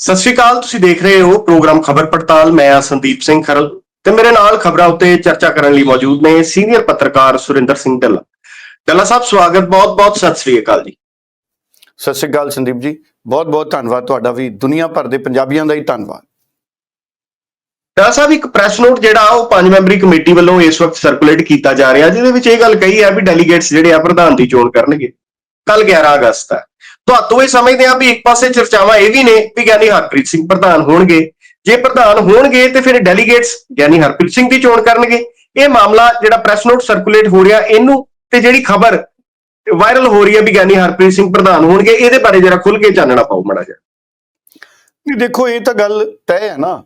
ਸਤਿ ਸ਼੍ਰੀ ਅਕਾਲ ਤੁਸੀਂ ਦੇਖ ਰਹੇ ਹੋ ਪ੍ਰੋਗਰਾਮ ਖਬਰ ਪੜਤਾਲ। ਮੈਂ ਆ ਸੰਦੀਪ ਸਿੰਘ ਖਰਲ ਤੇ ਮੇਰੇ ਨਾਲ ਖਬਰਾਂ ਉੱਤੇ ਚਰਚਾ ਕਰਨ ਲਈ ਮੌਜੂਦ ਨੇ ਸੀਨੀਅਰ ਪੱਤਰਕਾਰ ਸੁਰਿੰਦਰ ਸਿੰਘ ਢੱਲਾ। ਢੱਲਾ ਸਾਹਿਬ ਸਵਾਗਤ ਬਹੁਤ-ਬਹੁਤ ਸਤਿ ਸ਼੍ਰੀ ਅਕਾਲ ਜੀ। ਸਤਿ ਸ਼੍ਰੀ ਅਕਾਲ ਸੰਦੀਪ ਜੀ ਬਹੁਤ ਬਹੁਤ ਧੰਨਵਾਦ ਤੁਹਾਡਾ ਵੀ ਦੁਨੀਆ ਭਰ ਦੇ ਪੰਜਾਬੀਆਂ ਦਾ ਹੀ ਧੰਨਵਾਦ। ਢੱਲਾ ਸਾਹਿਬ ਇੱਕ ਪ੍ਰੈਸ ਨੋਟ ਜਿਹੜਾ ਉਹ ਪੰਜ ਮੈਂਬਰੀ ਕਮੇਟੀ ਵੱਲੋਂ ਇਸ ਵਕਤ ਸਰਕੂਲੇਟ ਕੀਤਾ ਜਾ ਰਿਹਾ ਜਿਹਦੇ ਵਿੱਚ ਇਹ ਗੱਲ ਕਹੀ ਹੈ ਵੀ ਡੈਲੀਗੇਟਸ ਜਿਹੜੇ ਆ ਪ੍ਰਧਾਨ ਦੀ ਚੋਣ ਕਰਨਗੇ। ਕੱਲ 11 ਅਗਸਤ ਹੈ। ਤੁਹਾਨੂੰ ਇਹ ਸਮਝਦੇ ਆ ਵੀ ਇੱਕ ਪਾਸੇ ਚਰਚਾਵਾਂ ਇਹ ਵੀ ਨੇ ਵੀ ਗਿਆਨੀ ਹਰਪ੍ਰੀਤ ਸਿੰਘ ਪ੍ਰਧਾਨ ਹੋਣਗੇ। ਜੇ ਪ੍ਰਧਾਨ ਹੋਣਗੇ ਤੇ ਫਿਰ ਡੈਲੀਗੇਟਸ ਗਿਆਨੀ ਹਰਪ੍ਰੀਤ ਸਿੰਘ ਦੀ ਚੋਣ ਕਰਨਗੇ। ਇਹ ਮਾਮਲਾ ਜਿਹੜਾ ਪ੍ਰੈਸ ਨੋਟ ਸਰਕੂਲੇਟ ਹੋ ਰਿਹਾ ਇਹਨੂੰ ਤੇ ਜਿਹੜੀ ਖਬਰ ਵਾਇਰਲ ਹੋ ਰਹੀ ਹੈ ਵੀ ਗਿਆਨੀ ਹਰਪ੍ਰੀਤ ਸਿੰਘ ਪ੍ਰਧਾਨ ਹੋਣਗੇ ਇਹਦੇ ਬਾਰੇ ਜਰਾ ਖੁੱਲ ਕੇ ਚਾਨਣਾ ਪਾਓ ਮੜਾ ਜਿਹਾ। ਨਹੀਂ ਦੇਖੋ ਇਹ ਤਾਂ ਗੱਲ ਤੈਅ ਹੈ ਨਾ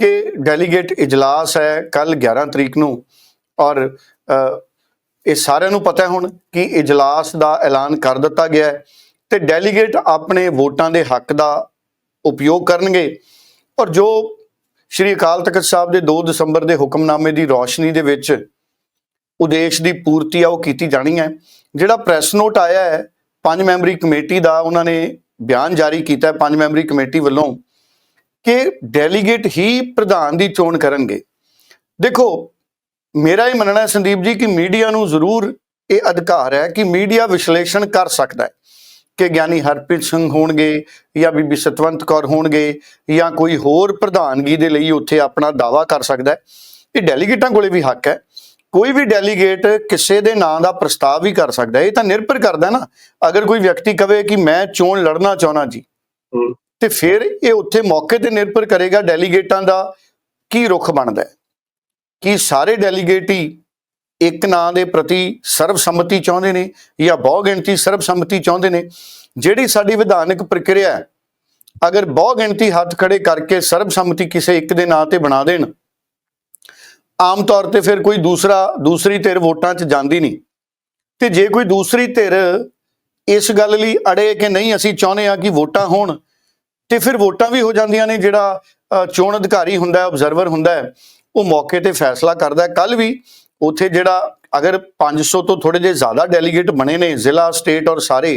ਕਿ ਡੈਲੀਗੇਟ ਇਜਲਾਸ ਹੈ ਕੱਲ 11 ਤਰੀਕ ਨੂੰ ਔਰ ਅ, ਇਹ ਸਾਰਿਆਂ ਨੂੰ ਪਤਾ ਹੁਣ ਕਿ ਇਜਲਾਸ ਦਾ ਐਲਾਨ ਕਰ ਦਿੱਤਾ ਗਿਆ ਹੈ। ਤੇ ਡੈਲੀਗੇਟ ਆਪਣੇ ਵੋਟਾਂ ਦੇ ਹੱਕ ਦਾ ਉਪਯੋਗ ਕਰਨਗੇ। ਔਰ ਜੋ ਸ਼੍ਰੀ ਅਕਾਲ ਤਖਤ ਸਾਹਿਬ ਦੇ 2 ਦਸੰਬਰ ਦੇ ਹੁਕਮਨਾਮੇ ਦੀ ਰੌਸ਼ਨੀ ਦੇ ਵਿੱਚ ਉਦੇਸ਼ ਦੀ ਪੂਰਤੀ ਆ, ਉਹ ਕੀਤੀ ਜਾਣੀ ਹੈ। ਜਿਹੜਾ ਪ੍ਰੈਸ ਨੋਟ ਆਇਆ ਹੈ, ਪੰਜ ਮੈਂਬਰੀ ਕਮੇਟੀ ਦਾ ਉਹਨਾਂ ਨੇ ਬਿਆਨ ਜਾਰੀ ਕੀਤਾ ਹੈ, ਪੰਜ ਮੈਂਬਰੀ ਕਮੇਟੀ ਵੱਲੋਂ ਕਿ ਡੈਲੀਗੇਟ ਹੀ ਪ੍ਰਧਾਨ ਦੀ ਚੋਣ ਕਰਨਗੇ। ਦੇਖੋ, ਮੇਰਾ ਇਹ ਮੰਨਣਾ ਹੈ ਸੰਦੀਪ ਜੀ ਕਿ ਮੀਡੀਆ ਨੂੰ ਜ਼ਰੂਰ ਇਹ ਅਧਿਕਾਰ ਹੈ ਕਿ ਮੀਡੀਆ ਵਿਸ਼ਲੇਸ਼ਣ ਕਰ ਸਕਦਾ ਹੈ। ਕਿ ਗਿਆਨੀ ਹਰਪ੍ਰੀਤ ਸਿੰਘ ਹੋਣਗੇ ਜਾਂ ਬੀਬੀ ਸਤਵੰਤ ਕੌਰ ਹੋਣਗੇ ਜਾਂ ਕੋਈ ਹੋਰ ਪ੍ਰਧਾਨਗੀ ਦੇ ਲਈ ਉੱਥੇ ਆਪਣਾ ਦਾਵਾ ਕਰ ਸਕਦਾ ਹੈ। ਇਹ ਡੈਲੀਗੇਟਾਂ ਕੋਲੇ ਵੀ ਹੱਕ ਹੈ। ਕੋਈ ਵੀ ਡੈਲੀਗੇਟ ਕਿਸੇ ਦੇ ਨਾਂ ਦਾ ਪ੍ਰਸਤਾਵ ਵੀ ਕਰ ਸਕਦਾ ਹੈ। ਇਹ ਤਾਂ ਨਿਰਭਰ ਕਰਦਾ ਨਾ। ਅਗਰ ਕੋਈ ਵਿਅਕਤੀ ਕਵੇ ਕਿ ਮੈਂ ਚੋਣ ਲੜਨਾ ਚਾਹਣਾ ਜੀ। ਤੇ ਫਿਰ ਇਹ ਉੱਥੇ ਮੌਕੇ ਤੇ ਨਿਰਭਰ ਕਰੇਗਾ ਡੈਲੀਗੇਟਾਂ ਦਾ ਕੀ ਰੁਖ ਬਣਦਾ ਹੈ। ਕੀ ਸਾਰੇ ਡੈਲੀਗੇਟ ਹੀ ਇੱਕ ਨਾਂ ਦੇ ਪ੍ਰਤੀ ਸਰਬਸੰਮਤੀ ਚਾਹੁੰਦੇ ਨੇ ਜਾਂ ਬਹੁਗਿਣਤੀ ਸਰਬਸੰਮਤੀ ਚਾਹੁੰਦੇ ਨੇ, ਜਿਹੜੀ ਸਾਡੀ ਵਿਧਾਨਕ ਪ੍ਰਕਿਰਿਆ ਹੈ, ਅਗਰ ਬਹੁਗਿਣਤੀ ਹੱਥ ਖੜੇ ਕਰਕੇ ਸਰਬਸੰਮਤੀ ਕਿਸੇ ਇੱਕ ਦੇ ਨਾਂ ਤੇ ਬਣਾ ਦੇਣ, ਆਮ ਤੌਰ ਤੇ ਫਿਰ ਕੋਈ ਦੂਸਰਾ, ਦੂਸਰੀ ਧਿਰ ਵੋਟਾਂ 'ਚ ਜਾਂਦੀ ਨਹੀਂ। ਤੇ ਜੇ ਕੋਈ ਦੂਸਰੀ ਧਿਰ ਇਸ ਗੱਲ ਲਈ ਅੜੇ ਕਿ ਨਹੀਂ, ਅਸੀਂ ਚਾਹੁੰਦੇ ਆ ਕਿ ਵੋਟਾਂ ਹੋਣ, ਤੇ ਫਿਰ ਵੋਟਾਂ ਵੀ ਹੋ ਜਾਂਦੀਆਂ ਨੇ, ਜਿਹੜਾ ਚੋਣ ਅਧਿਕਾਰੀ ਹੁੰਦਾ ਹੈ ਆਬਜ਼ਰਵਰ ਹੁੰਦਾ ਹੈ, ਉਹ ਮੌਕੇ ਤੇ ਫੈਸਲਾ ਕਰਦਾ ਹੈ। ਕੱਲ ਵੀ ਉੱਥੇ ਜਿਹੜਾ ਅਗਰ 500 ਤੋਂ ਥੋੜੇ ਜਿਹੇ ਜ਼ਿਆਦਾ ਡੈਲੀਗੇਟ ਬਣੇ ਨੇ ਜ਼ਿਲ੍ਹਾ ਸਟੇਟ ਔਰ ਸਾਰੇ,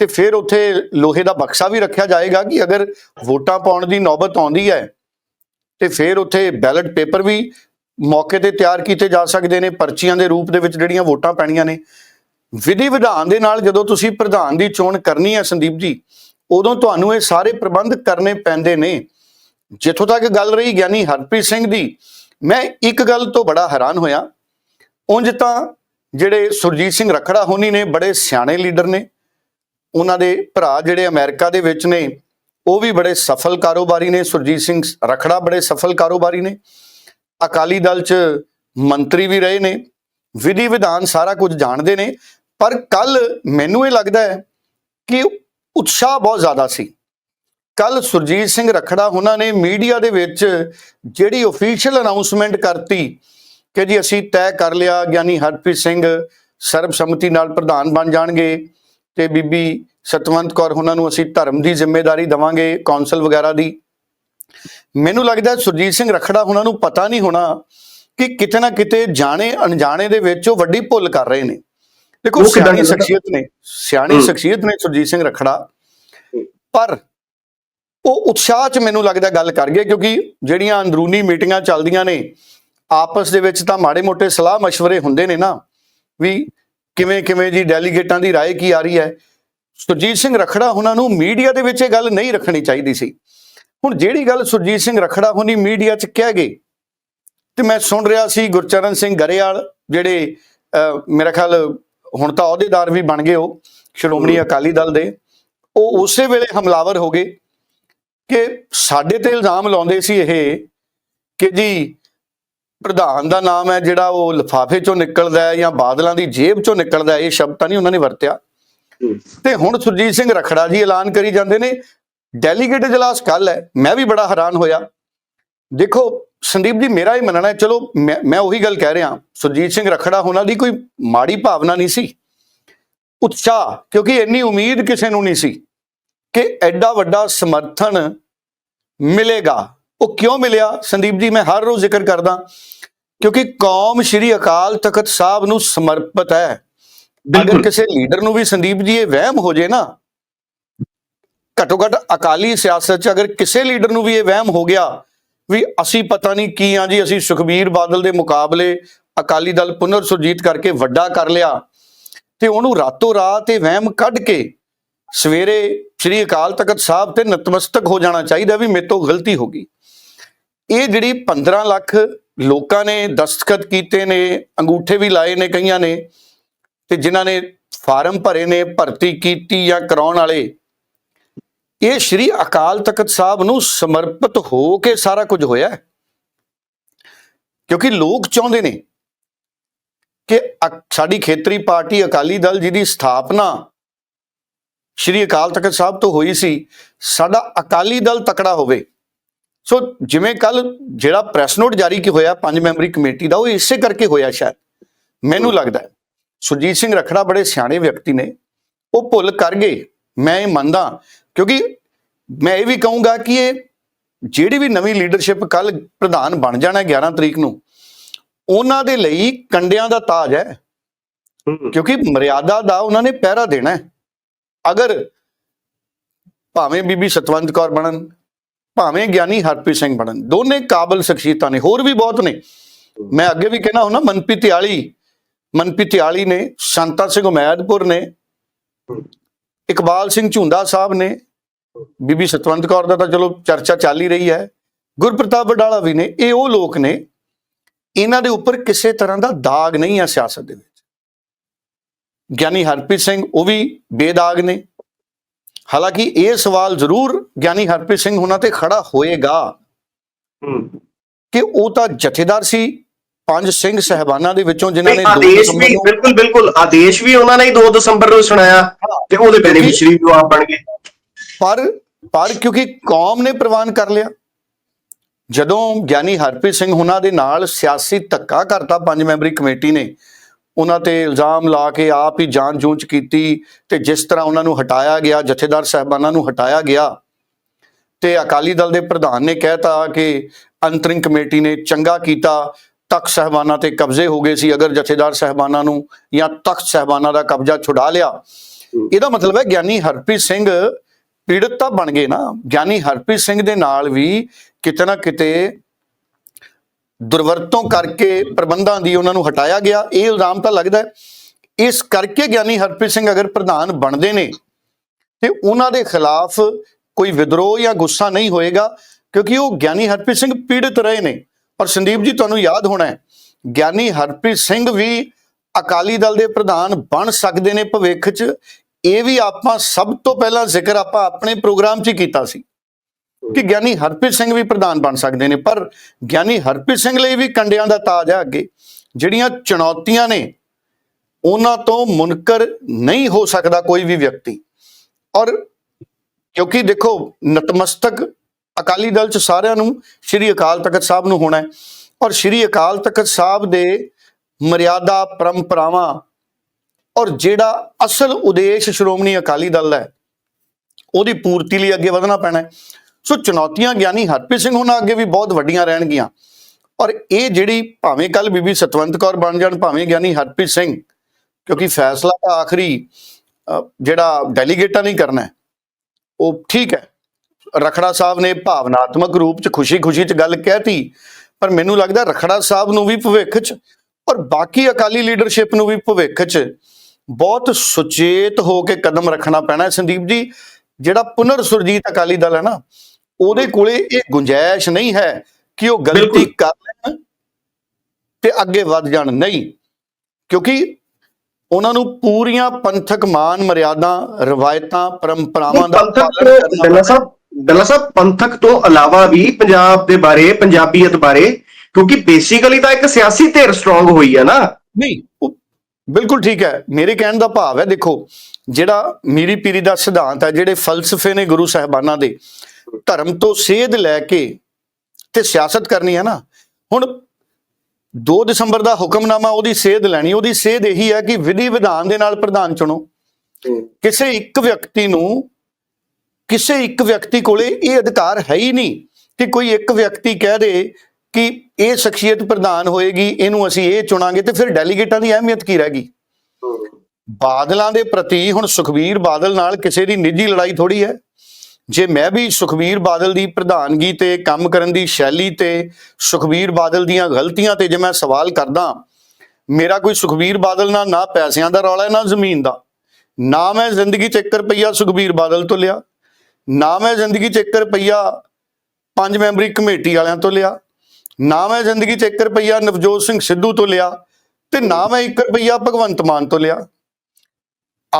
ਤੇ ਫਿਰ ਉੱਥੇ ਲੋਹੇ ਦਾ ਬਕਸਾ ਵੀ ਰੱਖਿਆ ਜਾਏਗਾ ਕਿ ਅਗਰ ਵੋਟਾਂ ਪਾਉਣ ਦੀ ਨੌਬਤ ਆਉਂਦੀ ਹੈ, ਤੇ ਫਿਰ ਉੱਥੇ ਬੈਲਟ ਪੇਪਰ ਵੀ ਮੌਕੇ ਤੇ ਤਿਆਰ ਕੀਤੇ ਜਾ ਸਕਦੇ ਨੇ, ਪਰਚੀਆਂ ਦੇ ਰੂਪ ਦੇ ਵਿੱਚ ਜਿਹੜੀਆਂ ਵੋਟਾਂ ਪੈਣੀਆਂ ਨੇ। ਵਿਧੀ ਵਿਧਾਨ ਦੇ ਨਾਲ ਜਦੋਂ ਤੁਸੀਂ ਪ੍ਰਧਾਨ ਦੀ ਚੋਣ ਕਰਨੀ ਹੈ ਸੰਦੀਪ ਜੀ, ਉਦੋਂ ਤੁਹਾਨੂੰ ਇਹ ਸਾਰੇ ਪ੍ਰਬੰਧ ਕਰਨੇ ਪੈਂਦੇ ਨੇ। ਜਿੱਥੋਂ ਤੱਕ ਗੱਲ ਰਹੀ ਗਿਆਨੀ ਹਰਪ੍ਰੀਤ ਸਿੰਘ ਦੀ ਮੈਂ ਇੱਕ ਗੱਲ ਤੋਂ ਬੜਾ ਹੈਰਾਨ ਹੋਇਆ। ਉਂਝ ਤਾਂ ਜਿਹੜੇ ਸੁਰਜੀਤ ਸਿੰਘ ਰਖੜਾ ਹੋਣੀ ਨੇ, ਬੜੇ ਸਿਆਣੇ ਲੀਡਰ ਨੇ। ਉਹਨਾਂ ਦੇ ਭਰਾ ਜਿਹੜੇ ਅਮਰੀਕਾ ਦੇ ਵਿੱਚ ਨੇ, ਉਹ ਵੀ ਬੜੇ ਸਫਲ ਕਾਰੋਬਾਰੀ ਨੇ। ਸੁਰਜੀਤ ਸਿੰਘ ਰਖੜਾ ਬੜੇ ਸਫਲ ਕਾਰੋਬਾਰੀ ਨੇ। ਅਕਾਲੀ ਦਲ 'ਚ ਮੰਤਰੀ ਵੀ ਰਹੇ ਨੇ। ਵਿਧੀ ਵਿਧਾਨ ਸਾਰਾ ਕੁਝ ਜਾਣਦੇ ਨੇ। ਪਰ ਕੱਲ ਮੈਨੂੰ ਇਹ ਲੱਗਦਾ ਹੈ ਕਿ ਉਤਸ਼ਾਹ ਬਹੁਤ ਜ਼ਿਆਦਾ ਸੀ। ਕੱਲ ਸੁਰਜੀਤ ਸਿੰਘ ਰਖੜਾ ਉਹਨਾਂ ਨੇ ਮੀਡੀਆ ਦੇ ਵਿੱਚ ਜਿਹੜੀ ਅਫੀਸ਼ੀਅਲ ਅਨਾਉਂਸਮੈਂਟ ਕਰਤੀ ਕਿ ਜੀ ਅਸੀਂ ਤੈਅ ਕਰ ਲਿਆ ਗਿਆਨੀ ਹਰਪ੍ਰੀਤ ਸਿੰਘ ਸਰਬਸੰਮਤੀ ਨਾਲ ਪ੍ਰਧਾਨ ਬਣ ਜਾਣਗੇ ਤੇ ਬੀਬੀ ਸਤਵੰਤ ਕੌਰ ਉਹਨਾਂ ਨੂੰ ਅਸੀਂ ਧਰਮ ਦੀ ਜ਼ਿੰਮੇਵਾਰੀ ਦਵਾਂਗੇ ਕੌਂਸਲ ਵਗੈਰਾ ਦੀ। ਮੈਨੂੰ ਲੱਗਦਾ ਸੁਰਜੀਤ ਸਿੰਘ ਰਖੜਾ ਉਹਨਾਂ ਨੂੰ ਪਤਾ ਨਹੀਂ ਹੋਣਾ ਕਿ ਕਿਤੇ ਨਾ ਕਿਤੇ ਜਾਣੇ ਅਣਜਾਣੇ ਦੇ ਵਿੱਚ ਉਹ ਵੱਡੀ ਭੁੱਲ ਕਰ ਰਹੇ ਨੇ। ਦੇਖੋ ਸਿਆਣੀ ਸ਼ਖਸੀਅਤ ਨੇ ਸਿਆਣੀ। ਸ਼ਖਸੀਅਤ ਨੇ ਸੁਰਜੀਤ ਸਿੰਘ ਰਖੜਾ। ਪਰ ਉਹ ਉਤਸ਼ਾਹ 'ਚ ਮੈਨੂੰ ਲੱਗਦਾ ਗੱਲ ਕਰ ਗਏ, ਕਿਉਂਕਿ ਜਿਹੜੀਆਂ ਅੰਦਰੂਨੀ ਮੀਟਿੰਗਾਂ ਚੱਲਦੀਆਂ ਨੇ, ਆਪਸ ਦੇ ਵਿੱਚ ਤਾਂ ਮਾੜੇ ਮੋਟੇ ਸਲਾਹ مشਵਰੇ ਹੁੰਦੇ ਨੇ ਨਾ, ਵੀ ਕਿਵੇਂ ਕਿਵੇਂ ਜੀ ਡੈਲੀਗੇਟਾਂ ਦੀ رائے ਕੀ ਆ ਰਹੀ ਹੈ। ਸੁਰਜੀਤ ਸਿੰਘ ਰਖੜਾ ਉਹਨਾਂ ਨੂੰ ਮੀਡੀਆ ਦੇ ਵਿੱਚ ਇਹ ਗੱਲ ਨਹੀਂ ਰੱਖਣੀ ਚਾਹੀਦੀ ਸੀ। ਹੁਣ ਜਿਹੜੀ ਗੱਲ ਸੁਰਜੀਤ ਸਿੰਘ ਰਖੜਾ ਹੋਣੀ ਮੀਡੀਆ 'ਚ ਕਹਿ ਗਏ, ਤੇ ਮੈਂ ਸੁਣ ਰਿਹਾ ਸੀ ਗੁਰਚਰਨ ਸਿੰਘ ਗਰੇਵਾਲ, ਜਿਹੜੇ ਮੇਰਾ ਖਿਆਲ ਹੁਣ ਤਾਂ ਅਹੁਦੇਦਾਰ ਵੀ ਬਣ ਗਏ ਉਹ, ਸ਼੍ਰੋਮਣੀ ਅਕਾਲੀ ਦਲ ਦੇ। ਉਹ ਉਸੇ ਵੇਲੇ ਹਮਲਾਵਰ ਹੋ ਗਏ। ਕਿ ਸਾਡੇ ਤੇ ਇਲਜ਼ਾਮ ਲਾਉਂਦੇ ਸੀ ਇਹ ਕਿ ਜੀ ਪ੍ਰਧਾਨ ਦਾ ਨਾਮ ਹੈ ਜਿਹੜਾ ਉਹ ਲਿਫਾਫੇ ਚੋਂ ਨਿਕਲਦਾ ਹੈ ਜਾਂ ਬਾਦਲਾਂ ਦੀ ਜੇਬ ਚੋਂ ਨਿਕਲਦਾ ਇਹ ਸ਼ਬਦ ਤਾਂ ਨਹੀਂ ਉਹਨਾਂ ਨੇ ਵਰਤਿਆ। ਤੇ ਹੁਣ ਸੁਰਜੀਤ ਸਿੰਘ ਰਖੜਾ ਜੀ ਐਲਾਨ ਕਰੀ ਜਾਂਦੇ ਨੇ ਡੈਲੀਗੇਟ ਇਜਲਾਸ ਕੱਲ ਹੈ ਮੈਂ ਵੀ ਬੜਾ ਹੈਰਾਨ ਹੋਇਆ। ਦੇਖੋ ਸੰਦੀਪ ਜੀ ਮੇਰਾ ਹੀ ਮੰਨਣਾ ਹੈ ਚਲੋ ਮੈਂ ਉਹੀ ਗੱਲ ਕਹਿ ਰਿਹਾ ਸੁਰਜੀਤ ਸਿੰਘ ਰਖੜਾ ਉਹਨਾਂ ਦੀ ਕੋਈ ਮਾੜੀ ਭਾਵਨਾ ਨਹੀਂ ਸੀ। ਉਤਸ਼ਾਹ ਕਿਉਂਕਿ ਇੰਨੀ ਉਮੀਦ ਕਿਸੇ ਨੂੰ ਨਹੀਂ ਸੀ ਕਿ ਐਡਾ ਵੱਡਾ ਸਮਰਥਨ ਮਿਲੇਗਾ। ਉਹ ਕਿਉਂ ਮਿਲਿਆ? ਸੰਦੀਪ ਜੀ ਮੈਂ ਹਰ ਰੋਜ਼ ਜ਼ਿਕਰ ਕਰਦਾ ਕਿਉਂਕਿ ਕੌਮ ਸ਼੍ਰੀ ਅਕਾਲ ਤਖਤ ਸਾਹਿਬ ਨੂੰ ਸਮਰਪਿਤ ਹੈ। ਅਗਰ ਕਿਸੇ ਲੀਡਰ ਨੂੰ ਵੀ ਸੰਦੀਪ ਜੀ ਇਹ ਵਹਿਮ ਹੋ ਜੇ ਨਾ ਘੱਟੋ ਘੱਟ ਅਕਾਲੀ ਸਿਆਸਤ 'ਚ ਅਗਰ ਕਿਸੇ ਲੀਡਰ ਨੂੰ ਵੀ ਇਹ ਵਹਿਮ ਹੋ ਗਿਆ ਵੀ ਅਸੀਂ ਪਤਾ ਨਹੀਂ ਕੀ ਆ ਜੀ ਅਸੀਂ ਸੁਖਬੀਰ ਬਾਦਲ ਦੇ ਮੁਕਾਬਲੇ ਅਕਾਲੀ ਦਲ ਪੁਨਰ ਸੁਰਜੀਤ ਕਰਕੇ ਵੱਡਾ ਕਰ ਲਿਆ ਤੇ ਉਹਨੂੰ ਰਾਤੋਂ ਰਾਤ ਇਹ ਵਹਿਮ ਕੱਢ ਕੇ ਸਵੇਰੇ ਸ੍ਰੀ ਅਕਾਲ ਤਖਤ ਸਾਹਿਬ ਤੇ ਨਤਮਸਤਕ ਹੋ ਜਾਣਾ ਚਾਹੀਦਾ ਵੀ ਮੇਰੇ ਤੋਂ ਗਲਤੀ ਹੋ ਗਈ। ਇਹ ਜਿਹੜੀ 15 ਲੱਖ ਲੋਕਾਂ ਨੇ ਦਸਤਖਤ ਕੀਤੇ ਨੇ, ਅੰਗੂਠੇ ਵੀ ਲਾਏ ਨੇ ਕਈਆਂ ਨੇ ਤੇ ਜਿਨ੍ਹਾਂ ਨੇ ਫਾਰਮ ਭਰੇ ਨੇ, ਭਰਤੀ ਕੀਤੀ ਜਾਂ ਕਰਾਉਣ ਵਾਲੇ, ਇਹ ਸ੍ਰੀ ਅਕਾਲ ਤਖਤ ਸਾਹਿਬ ਨੂੰ ਸਮਰਪਿਤ ਹੋ ਕੇ ਸਾਰਾ ਕੁਝ ਹੋਇਆ ਕਿਉਂਕਿ ਲੋਕ ਚਾਹੁੰਦੇ ਨੇ ਕਿ ਅਕ- ਸਾਡੀ ਖੇਤਰੀ ਪਾਰਟੀ ਅਕਾਲੀ ਦਲ ਜਿਹਦੀ ਸਥਾਪਨਾ ਸ੍ਰੀ ਅਕਾਲ ਤਖਤ ਸਾਹਿਬ ਤੋਂ ਹੋਈ ਸੀ ਸਾਡਾ ਅਕਾਲੀ ਦਲ ਤਕੜਾ ਹੋਵੇ। ਸੋ ਜਿਵੇਂ ਕੱਲ ਜਿਹੜਾ ਪ੍ਰੈਸ ਨੋਟ ਜਾਰੀ ਕੀ ਹੋਇਆ ਪੰਜ ਮੈਂਬਰੀ ਕਮੇਟੀ ਦਾ ਉਹ ਇਸੇ ਕਰਕੇ ਹੋਇਆ ਸ਼ਾਇਦ। ਮੈਨੂੰ ਲੱਗਦਾ। ਸੁਰਜੀਤ ਸਿੰਘ ਰਖੜਾ ਬੜੇ ਸਿਆਣੇ ਵਿਅਕਤੀ ਨੇ। ਉਹ ਭੁੱਲ ਕਰ ਗਏ। ਮੈਂ ਇਹ ਮੰਨਦਾ ਕਿਉਂਕਿ ਮੈਂ ਇਹ ਵੀ ਕਹੂੰਗਾ ਕਿ ਇਹ ਜਿਹੜੀ ਵੀ ਨਵੀਂ ਲੀਡਰਸ਼ਿਪ ਕੱਲ ਪ੍ਰਧਾਨ ਬਣ ਜਾਣਾ ਹੈ 11 ਤਰੀਕ ਨੂੰ ਉਹਨਾਂ ਦੇ ਲਈ ਕੰਡਿਆਂ ਦਾ ਤਾਜ ਹੈ। ਹੂੰ। ਕਿਉਂਕਿ ਮਰਿਆਦਾ ਦਾ ਉਹਨਾਂ ਨੇ ਪਹਿਰਾ ਦੇਣਾ ਹੈ। ਅਗਰ ਭਾਵੇਂ ਬੀਬੀ ਸਤਵੰਤ ਕੌਰ ਬਣਨ, ਭਾਵੇਂ ਗਿਆਨੀ ਹਰਪ੍ਰੀਤ ਸਿੰਘ ਬਣਨ, ਦੋਨੇ ਕਾਬਲ ਸ਼ਖਸੀਅਤਾਂ ਨੇ, ਹੋਰ ਵੀ ਬਹੁਤ ਨੇ। ਮੈਂ ਅੱਗੇ ਵੀ ਕਹਿਣਾ ਹੁਣਾ ਮਨਪ੍ਰੀਤ ਤਿਆਲੀ ਮਨਪ੍ਰੀਤ ਤਿਆਲੀ ਨੇ, ਸੰਤਾ ਸਿੰਘ ਉਮੈਦਪੁਰ ਨੇ, ਇਕਬਾਲ ਸਿੰਘ ਝੁੰਦਾ ਸਾਹਿਬ ਨੇ, ਬੀਬੀ ਸਤਵੰਤ ਕੌਰ ਦਾ ਤਾਂ ਚਲੋ ਚਰਚਾ ਚੱਲ ਹੀ ਰਹੀ ਹੈ, ਗੁਰਪ੍ਰਤਾਪ ਵਡਾਲਾ ਵੀ ਨੇ, ਇਹ ਉਹ ਲੋਕ ਨੇ, ਇਹਨਾਂ ਦੇ ਉੱਪਰ ਕਿਸੇ ਤਰ੍ਹਾਂ ਦਾ ਦਾਗ ਨਹੀਂ ਹੈ ਸਿਆਸਤ ਦੇ ਵਿੱਚ। ਗਿਆਨੀ ਹਰਪ੍ਰੀਤ ਸਿੰਘ ਉਹ ਵੀ ਬੇਦਾਗ ਨੇ। ਹਾਲਾਂਕਿ ਇਹ ਸਵਾਲ ਜ਼ਰੂਰ ਗਿਆਨੀ ਹਰਪ੍ਰੀਤ ਸਿੰਘ ਹੁਣਾਂ ਤੇ ਖੜਾ ਹੋਏਗਾ ਕਿ ਉਹ ਤਾਂ ਜਥੇਦਾਰ ਸੀ ਪੰਜ ਸਿੰਘ ਸਹਿਬਾਨਾਂ ਦੇ ਵਿੱਚੋਂ ਜਿਨ੍ਹਾਂ ਨੇ ਆਦੇਸ਼ ਵੀ ਬਿਲਕੁਲ ਬਿਲਕੁਲ ਆਦੇਸ਼ ਵੀ ਉਹਨਾਂ ਨੇ ਹੀ 2 ਦਸੰਬਰ ਨੂੰ ਸੁਣਾਇਆ ਤੇ ਉਹਦੇ ਬੈਨੀਫੀਸ਼ਰੀ ਵੀ ਆਪ ਬਣ ਗਏ। ਪਰ ਪਰ ਕਿਉਂਕਿ ਕੌਮ ਨੇ ਪ੍ਰਵਾਨ ਕਰ ਲਿਆ। ਜਦੋਂ ਗਿਆਨੀ ਹਰਪ੍ਰੀਤ ਸਿੰਘ ਹੁਣਾਂ ਦੇ ਨਾਲ ਸਿਆਸੀ ਧੱਕਾ ਕਰਤਾ ਪੰਜ ਮੈਂਬਰੀ ਕਮੇਟੀ ਨੇ ਉਹਨਾਂ ਤੇ ਇਲਜ਼ਾਮ ਲਾ ਕੇ ਆਪ ਹੀ ਜਾਂਚ ਜੂੰਚ ਕੀਤੀ ਤੇ ਜਿਸ ਤਰ੍ਹਾਂ ਉਹਨਾਂ ਨੂੰ ਹਟਾਇਆ ਗਿਆ, ਜਥੇਦਾਰ ਸਾਹਿਬਾਨਾਂ ਨੂੰ ਹਟਾਇਆ ਗਿਆ, ਤੇ ਅਕਾਲੀ ਦਲ ਦੇ ਪ੍ਰਧਾਨ ਨੇ ਕਹਿਤਾ ਕਿ ਅੰਤਰਿੰਗ ਕਮੇਟੀ ਨੇ ਚੰਗਾ ਕੀਤਾ, ਤਖਤ ਸਹਿਬਾਨਾਂ ਤੇ ਕਬਜ਼ੇ ਹੋ ਗਏ ਸੀ, ਅਗਰ ਜਥੇਦਾਰ ਸਹਿਬਾਨਾਂ ਨੂੰ ਜਾਂ ਤਖਤ ਸਹਿਬਾਨਾਂ ਦਾ ਕਬਜ਼ਾ ਛੁਡਾ ਲਿਆ। ਇਹਦਾ ਮਤਲਬ ਹੈ ਗਿਆਨੀ ਹਰਪ੍ਰੀਤ ਸਿੰਘ ਪੀੜਤ ਤਾਂ ਬਣ ਗਏ ਨਾ, ਗਿਆਨੀ ਹਰਪ੍ਰੀਤ ਸਿੰਘ ਦੇ ਨਾਲ ਵੀ ਕਿਤੇ ਨਾ ਕਿਤੇ ਦੁਰਵਰਤੋਂ ਕਰਕੇ ਪ੍ਰਬੰਧਾਂ ਦੀ ਉਹਨਾਂ ਨੂੰ ਹਟਾਇਆ ਗਿਆ। ਇਹ ਇਲਜ਼ਾਮ ਤਾਂ ਲੱਗਦਾ ਹੈ। ਇਸ ਕਰਕੇ ਗਿਆਨੀ ਹਰਪ੍ਰੀਤ ਸਿੰਘ ਅਗਰ ਪ੍ਰਧਾਨ ਬਣਦੇ ਨੇ, ਤੇ ਉਹਨਾਂ ਦੇ ਖਿਲਾਫ ਕੋਈ ਵਿਦਰੋਹ ਜਾਂ ਗੁੱਸਾ ਨਹੀਂ ਹੋਏਗਾ, ਕਿਉਂਕਿ ਉਹ ਗਿਆਨੀ ਹਰਪ੍ਰੀਤ ਸਿੰਘ ਪੀੜਤ ਰਹੇ ਨੇ। ਪਰ ਸੰਦੀਪ ਜੀ, ਤੁਹਾਨੂੰ ਯਾਦ ਹੋਣਾ ਹੈ, ਗਿਆਨੀ ਹਰਪ੍ਰੀਤ ਸਿੰਘ ਵੀ ਅਕਾਲੀ ਦਲ ਦੇ ਪ੍ਰਧਾਨ ਬਣ ਸਕਦੇ ਨੇ ਭਵਿੱਖ 'ਚ। ਇਹ ਵੀ ਆਪਾਂ ਸਭ ਤੋਂ ਪਹਿਲਾਂ ਜ਼ਿਕਰ ਆਪਾਂ ਆਪਣੇ ਪ੍ਰੋਗਰਾਮ 'ਚ ਹੀ ਕੀਤਾ ਸੀ। ਕਿ ਗਿਆਨੀ ਹਰਪ੍ਰੀਤ ਸਿੰਘ ਵੀ ਪ੍ਰਧਾਨ ਬਣ ਸਕਦੇ ਨੇ, ਪਰ ਗਿਆਨੀ ਹਰਪ੍ਰੀਤ ਸਿੰਘ ਲਈ ਵੀ ਕੰਡਿਆਂ ਦਾ ਤਾਜ ਹੈ ਅੱਗੇ। ਜਿਹੜੀਆਂ ਚੁਣੌਤੀਆਂ ਨੇ, ਉਹਨਾਂ ਤੋਂ ਮੁਨਕਰ ਨਹੀਂ ਹੋ ਸਕਦਾ ਕੋਈ ਵੀ ਵਿਅਕਤੀ। ਔਰ ਕਿਉਂਕਿ ਦੇਖੋ, ਨਤਮਸਤਕ ਅਕਾਲੀ ਦਲ ਚ ਸਾਰਿਆਂ ਨੂੰ ਸ੍ਰੀ ਅਕਾਲ ਤਖਤ ਸਾਹਿਬ ਨੂੰ ਹੋਣਾ ਹੈ। ਔਰ ਸ੍ਰੀ ਅਕਾਲ ਤਖਤ ਸਾਹਿਬ ਦੇ ਮਰਿਆਦਾ, ਪਰੰਪਰਾਵਾਂ ਔਰ ਜਿਹੜਾ ਅਸਲ ਉਦੇਸ਼ ਸ਼੍ਰੋਮਣੀ ਅਕਾਲੀ ਦਲ ਦਾ ਹੈ, ਉਹਦੀ ਪੂਰਤੀ ਲਈ ਅੱਗੇ ਵਧਣਾ ਪੈਣਾ ਹੈ। ਸੋ ਚੁਣੌਤੀਆਂ ਗਿਆਨੀ ਹਰਪ੍ਰੀਤ ਸਿੰਘ ਉਹਨਾਂ ਅੱਗੇ ਵੀ ਬਹੁਤ ਵੱਡੀਆਂ ਰਹਿਣਗੀਆਂ। ਔਰ ਇਹ ਜਿਹੜੀ ਭਾਵੇਂ ਕੱਲ ਬੀਬੀ ਸਤਵੰਤ ਕੌਰ ਬਣ ਜਾਣ, ਭਾਵੇਂ ਗਿਆਨੀ ਹਰਪ੍ਰੀਤ ਸਿੰਘ, ਕਿਉਂਕਿ ਫੈਸਲਾ ਤਾਂ ਆਖਰੀ ਜਿਹੜਾ ਡੈਲੀਗੇਟਾਂ ਨਹੀਂ ਕਰਨਾ ਉਹ ਠੀਕ ਹੈ। ਰਖੜਾ ਸਾਹਿਬ ਨੇ ਭਾਵਨਾਤਮਕ ਰੂਪ ਚ ਖੁਸ਼ੀ-ਖੁਸ਼ੀ ਚ ਗੱਲ ਕਹਿਤੀ, ਪਰ ਮੈਨੂੰ ਲੱਗਦਾ ਰਖੜਾ ਸਾਹਿਬ ਨੂੰ ਵੀ ਭਵਿੱਖ ਚ ਔਰ ਬਾਕੀ ਅਕਾਲੀ ਲੀਡਰਸ਼ਿਪ ਨੂੰ ਵੀ ਭਵਿੱਖ ਚ ਬਹੁਤ ਸੁਚੇਤ ਹੋ ਕੇ ਕਦਮ ਰੱਖਣਾ ਪੈਣਾ ਸੰਦੀਪ ਜੀ, ਜਿਹੜਾ ਪੁਨਰ ਸੁਰਜੀਤ ਅਕਾਲੀ ਦਲ ਹੈ ਨਾ ਉਹਦੇ ਕੋਲੇ ਇਹ ਗੁੰਜਾਇਸ਼ ਨਹੀਂ ਹੈ ਕਿ ਉਹ ਗਲਤੀ। ਕਰ ਲੈਣ ਤੇ ਅੱਗੇ ਵੱਧ ਜਾਣ। ਨਹੀਂ ਕਿਉਂਕਿ ਉਹਨਾਂ ਨੂੰ ਪੂਰੀਆਂ ਪੰਥਕ ਮਾਨ ਮਰਿਆਦਾ ਰਵਾਇਤਾਂ ਪਰੰਪਰਾਵਾਂ ਦਾ ਪਾਲਣ ਕਰਨਾ ਡੱਲਾ ਸਾਹਿਬ ਡੱਲਾ ਸਾਹਿਬ ਪੰਥਕ ਤੋਂ ਇਲਾਵਾ ਵੀ ਪੰਜਾਬ ਦੇ ਬਾਰੇ ਪੰਜਾਬੀਅਤ ਬਾਰੇ ਕਿਉਂਕਿ ਬੇਸਿਕਲੀ ਤਾਂ ਇੱਕ ਸਿਆਸੀ ਧਿਰ ਸਟਰੋਂਗ ਹੋਈ ਹੈ ਨਾ। ਨਹੀਂ ਉਹ ਬਿਲਕੁਲ ਠੀਕ ਹੈ। ਮੇਰੇ ਕਹਿਣ ਦਾ ਭਾਵ ਹੈ ਦੇਖੋ ਜਿਹੜਾ ਮੀਰੀ ਪੀਰੀ ਦਾ ਸਿਧਾਂਤ ਹੈ ਜਿਹੜੇ ਫਲਸਫੇ ਨੇ ਗੁਰੂ ਸਾਹਿਬਾਨਾਂ ਦੇ ਧਰਮ ਤੋਂ ਸੇਧ ਲੈ ਕੇ ਤੇ ਸਿਆਸਤ ਕਰਨੀ ਹੈ ਨਾ। ਹੁਣ 2 ਦਸੰਬਰ ਦਾ ਹੁਕਮਨਾਮਾ ਉਹਦੀ ਸੇਧ ਲੈਣੀ ਉਹਦੀ ਸੇਧ ਇਹੀ ਹੈ ਕਿ ਵਿਧੀ ਵਿਧਾਨ ਦੇ ਨਾਲ ਪ੍ਰਧਾਨ ਚੁਣੋ। ਕਿਸੇ ਇੱਕ ਵਿਅਕਤੀ ਨੂੰ ਕਿਸੇ ਇੱਕ ਵਿਅਕਤੀ ਕੋਲੇ ਇਹ ਅਧਿਕਾਰ ਹੈ ਹੀ ਨਹੀਂ ਕਿ ਕੋਈ ਇੱਕ ਵਿਅਕਤੀ ਕਹਿ ਦੇ ਕਿ ਇਹ ਸ਼ਖਸੀਅਤ ਪ੍ਰਧਾਨ ਹੋਏਗੀ ਇਹਨੂੰ ਅਸੀਂ ਇਹ ਚੁਣਾਂਗੇ ਤੇ ਫਿਰ ਡੈਲੀਗੇਟਾਂ ਦੀ ਅਹਿਮੀਅਤ ਕੀ ਰਹਿ ਗਈ? ਬਾਦਲਾਂ ਦੇ ਪ੍ਰਤੀ ਹੁਣ ਸੁਖਬੀਰ ਬਾਦਲ ਨਾਲ ਕਿਸੇ ਦੀ ਨਿੱਜੀ ਲੜਾਈ ਥੋੜੀ ਹੈ। ਜੇ ਮੈਂ ਵੀ ਸੁਖਬੀਰ ਬਾਦਲ ਦੀ ਪ੍ਰਧਾਨਗੀ ਤੇ ਕੰਮ ਕਰਨ ਦੀ ਸ਼ੈਲੀ ਤੇ ਸੁਖਬੀਰ ਬਾਦਲ ਦੀਆਂ ਗਲਤੀਆਂ ਤੇ ਜੇ ਮੈਂ ਸਵਾਲ ਕਰਦਾ ਮੇਰਾ ਕੋਈ ਸੁਖਬੀਰ ਬਾਦਲ ਨਾਲ ਨਾ ਪੈਸਿਆਂ ਦਾ ਰੌਲਾ ਹੈ, ਨਾ ਜ਼ਮੀਨ ਦਾ। ਨਾ ਮੈਂ ਜ਼ਿੰਦਗੀ 'ਚ 1 ਰੁਪਈਆ ਸੁਖਬੀਰ ਬਾਦਲ ਤੋਂ ਲਿਆ ਨਾ ਮੈਂ ਜ਼ਿੰਦਗੀ 'ਚ 1 ਰੁਪਈਆ ਪੰਜ ਮੈਂਬਰੀ ਕਮੇਟੀ ਵਾਲਿਆਂ ਤੋਂ ਲਿਆ ਨਾ ਮੈਂ ਜ਼ਿੰਦਗੀ 'ਚ 1 ਰੁਪਈਆ ਨਵਜੋਤ ਸਿੰਘ ਸਿੱਧੂ ਤੋਂ ਲਿਆ ਤੇ ਨਾ ਮੈਂ 1 ਰੁਪਈਆ ਭਗਵੰਤ ਮਾਨ ਤੋਂ ਲਿਆ।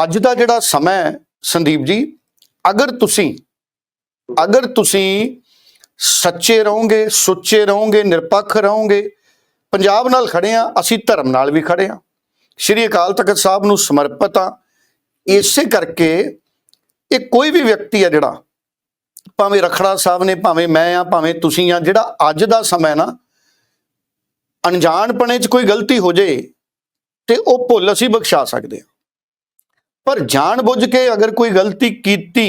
ਅੱਜ ਦਾ ਜਿਹੜਾ ਸਮਾਂ ਹੈ ਸੰਦੀਪ ਜੀ ਅਗਰ ਤੁਸੀਂ ਅਗਰ ਤੁਸੀਂ ਸੱਚੇ ਰਹੋਗੇ, ਸੁੱਚੇ ਰਹੋਗੇ, ਨਿਰਪੱਖ ਰਹੋਗੇ, ਪੰਜਾਬ ਨਾਲ ਖੜੇ ਆ ਅਸੀਂ ਧਰਮ ਨਾਲ ਵੀ ਖੜੇ ਆ ਸ਼੍ਰੀ ਅਕਾਲ ਤਖਤ ਸਾਹਿਬ ਨੂੰ ਸਮਰਪਿਤ ਆ ਇਸੇ ਕਰਕੇ ਇਹ ਕੋਈ ਵੀ ਵਿਅਕਤੀ ਆ ਜਿਹੜਾ, ਭਾਵੇਂ ਰਖੜਾ ਸਾਹਿਬ ਨੇ, ਭਾਵੇਂ ਮੈਂ ਆ ਭਾਵੇਂ ਤੁਸੀਂ ਆ ਜਿਹੜਾ ਅੱਜ ਦਾ ਸਮਾਂ ਨਾ, ਅਣਜਾਣਪਣੇ 'ਚ ਕੋਈ ਗਲਤੀ ਹੋ ਜੇ ਤੇ ਉਹ ਭੁੱਲ ਅਸੀਂ ਬਖਸ਼ਾ ਸਕਦੇ ਆ ਪਰ ਜਾਣ ਬੁੱਝ ਕੇ ਅਗਰ ਕੋਈ ਗਲਤੀ ਕੀਤੀ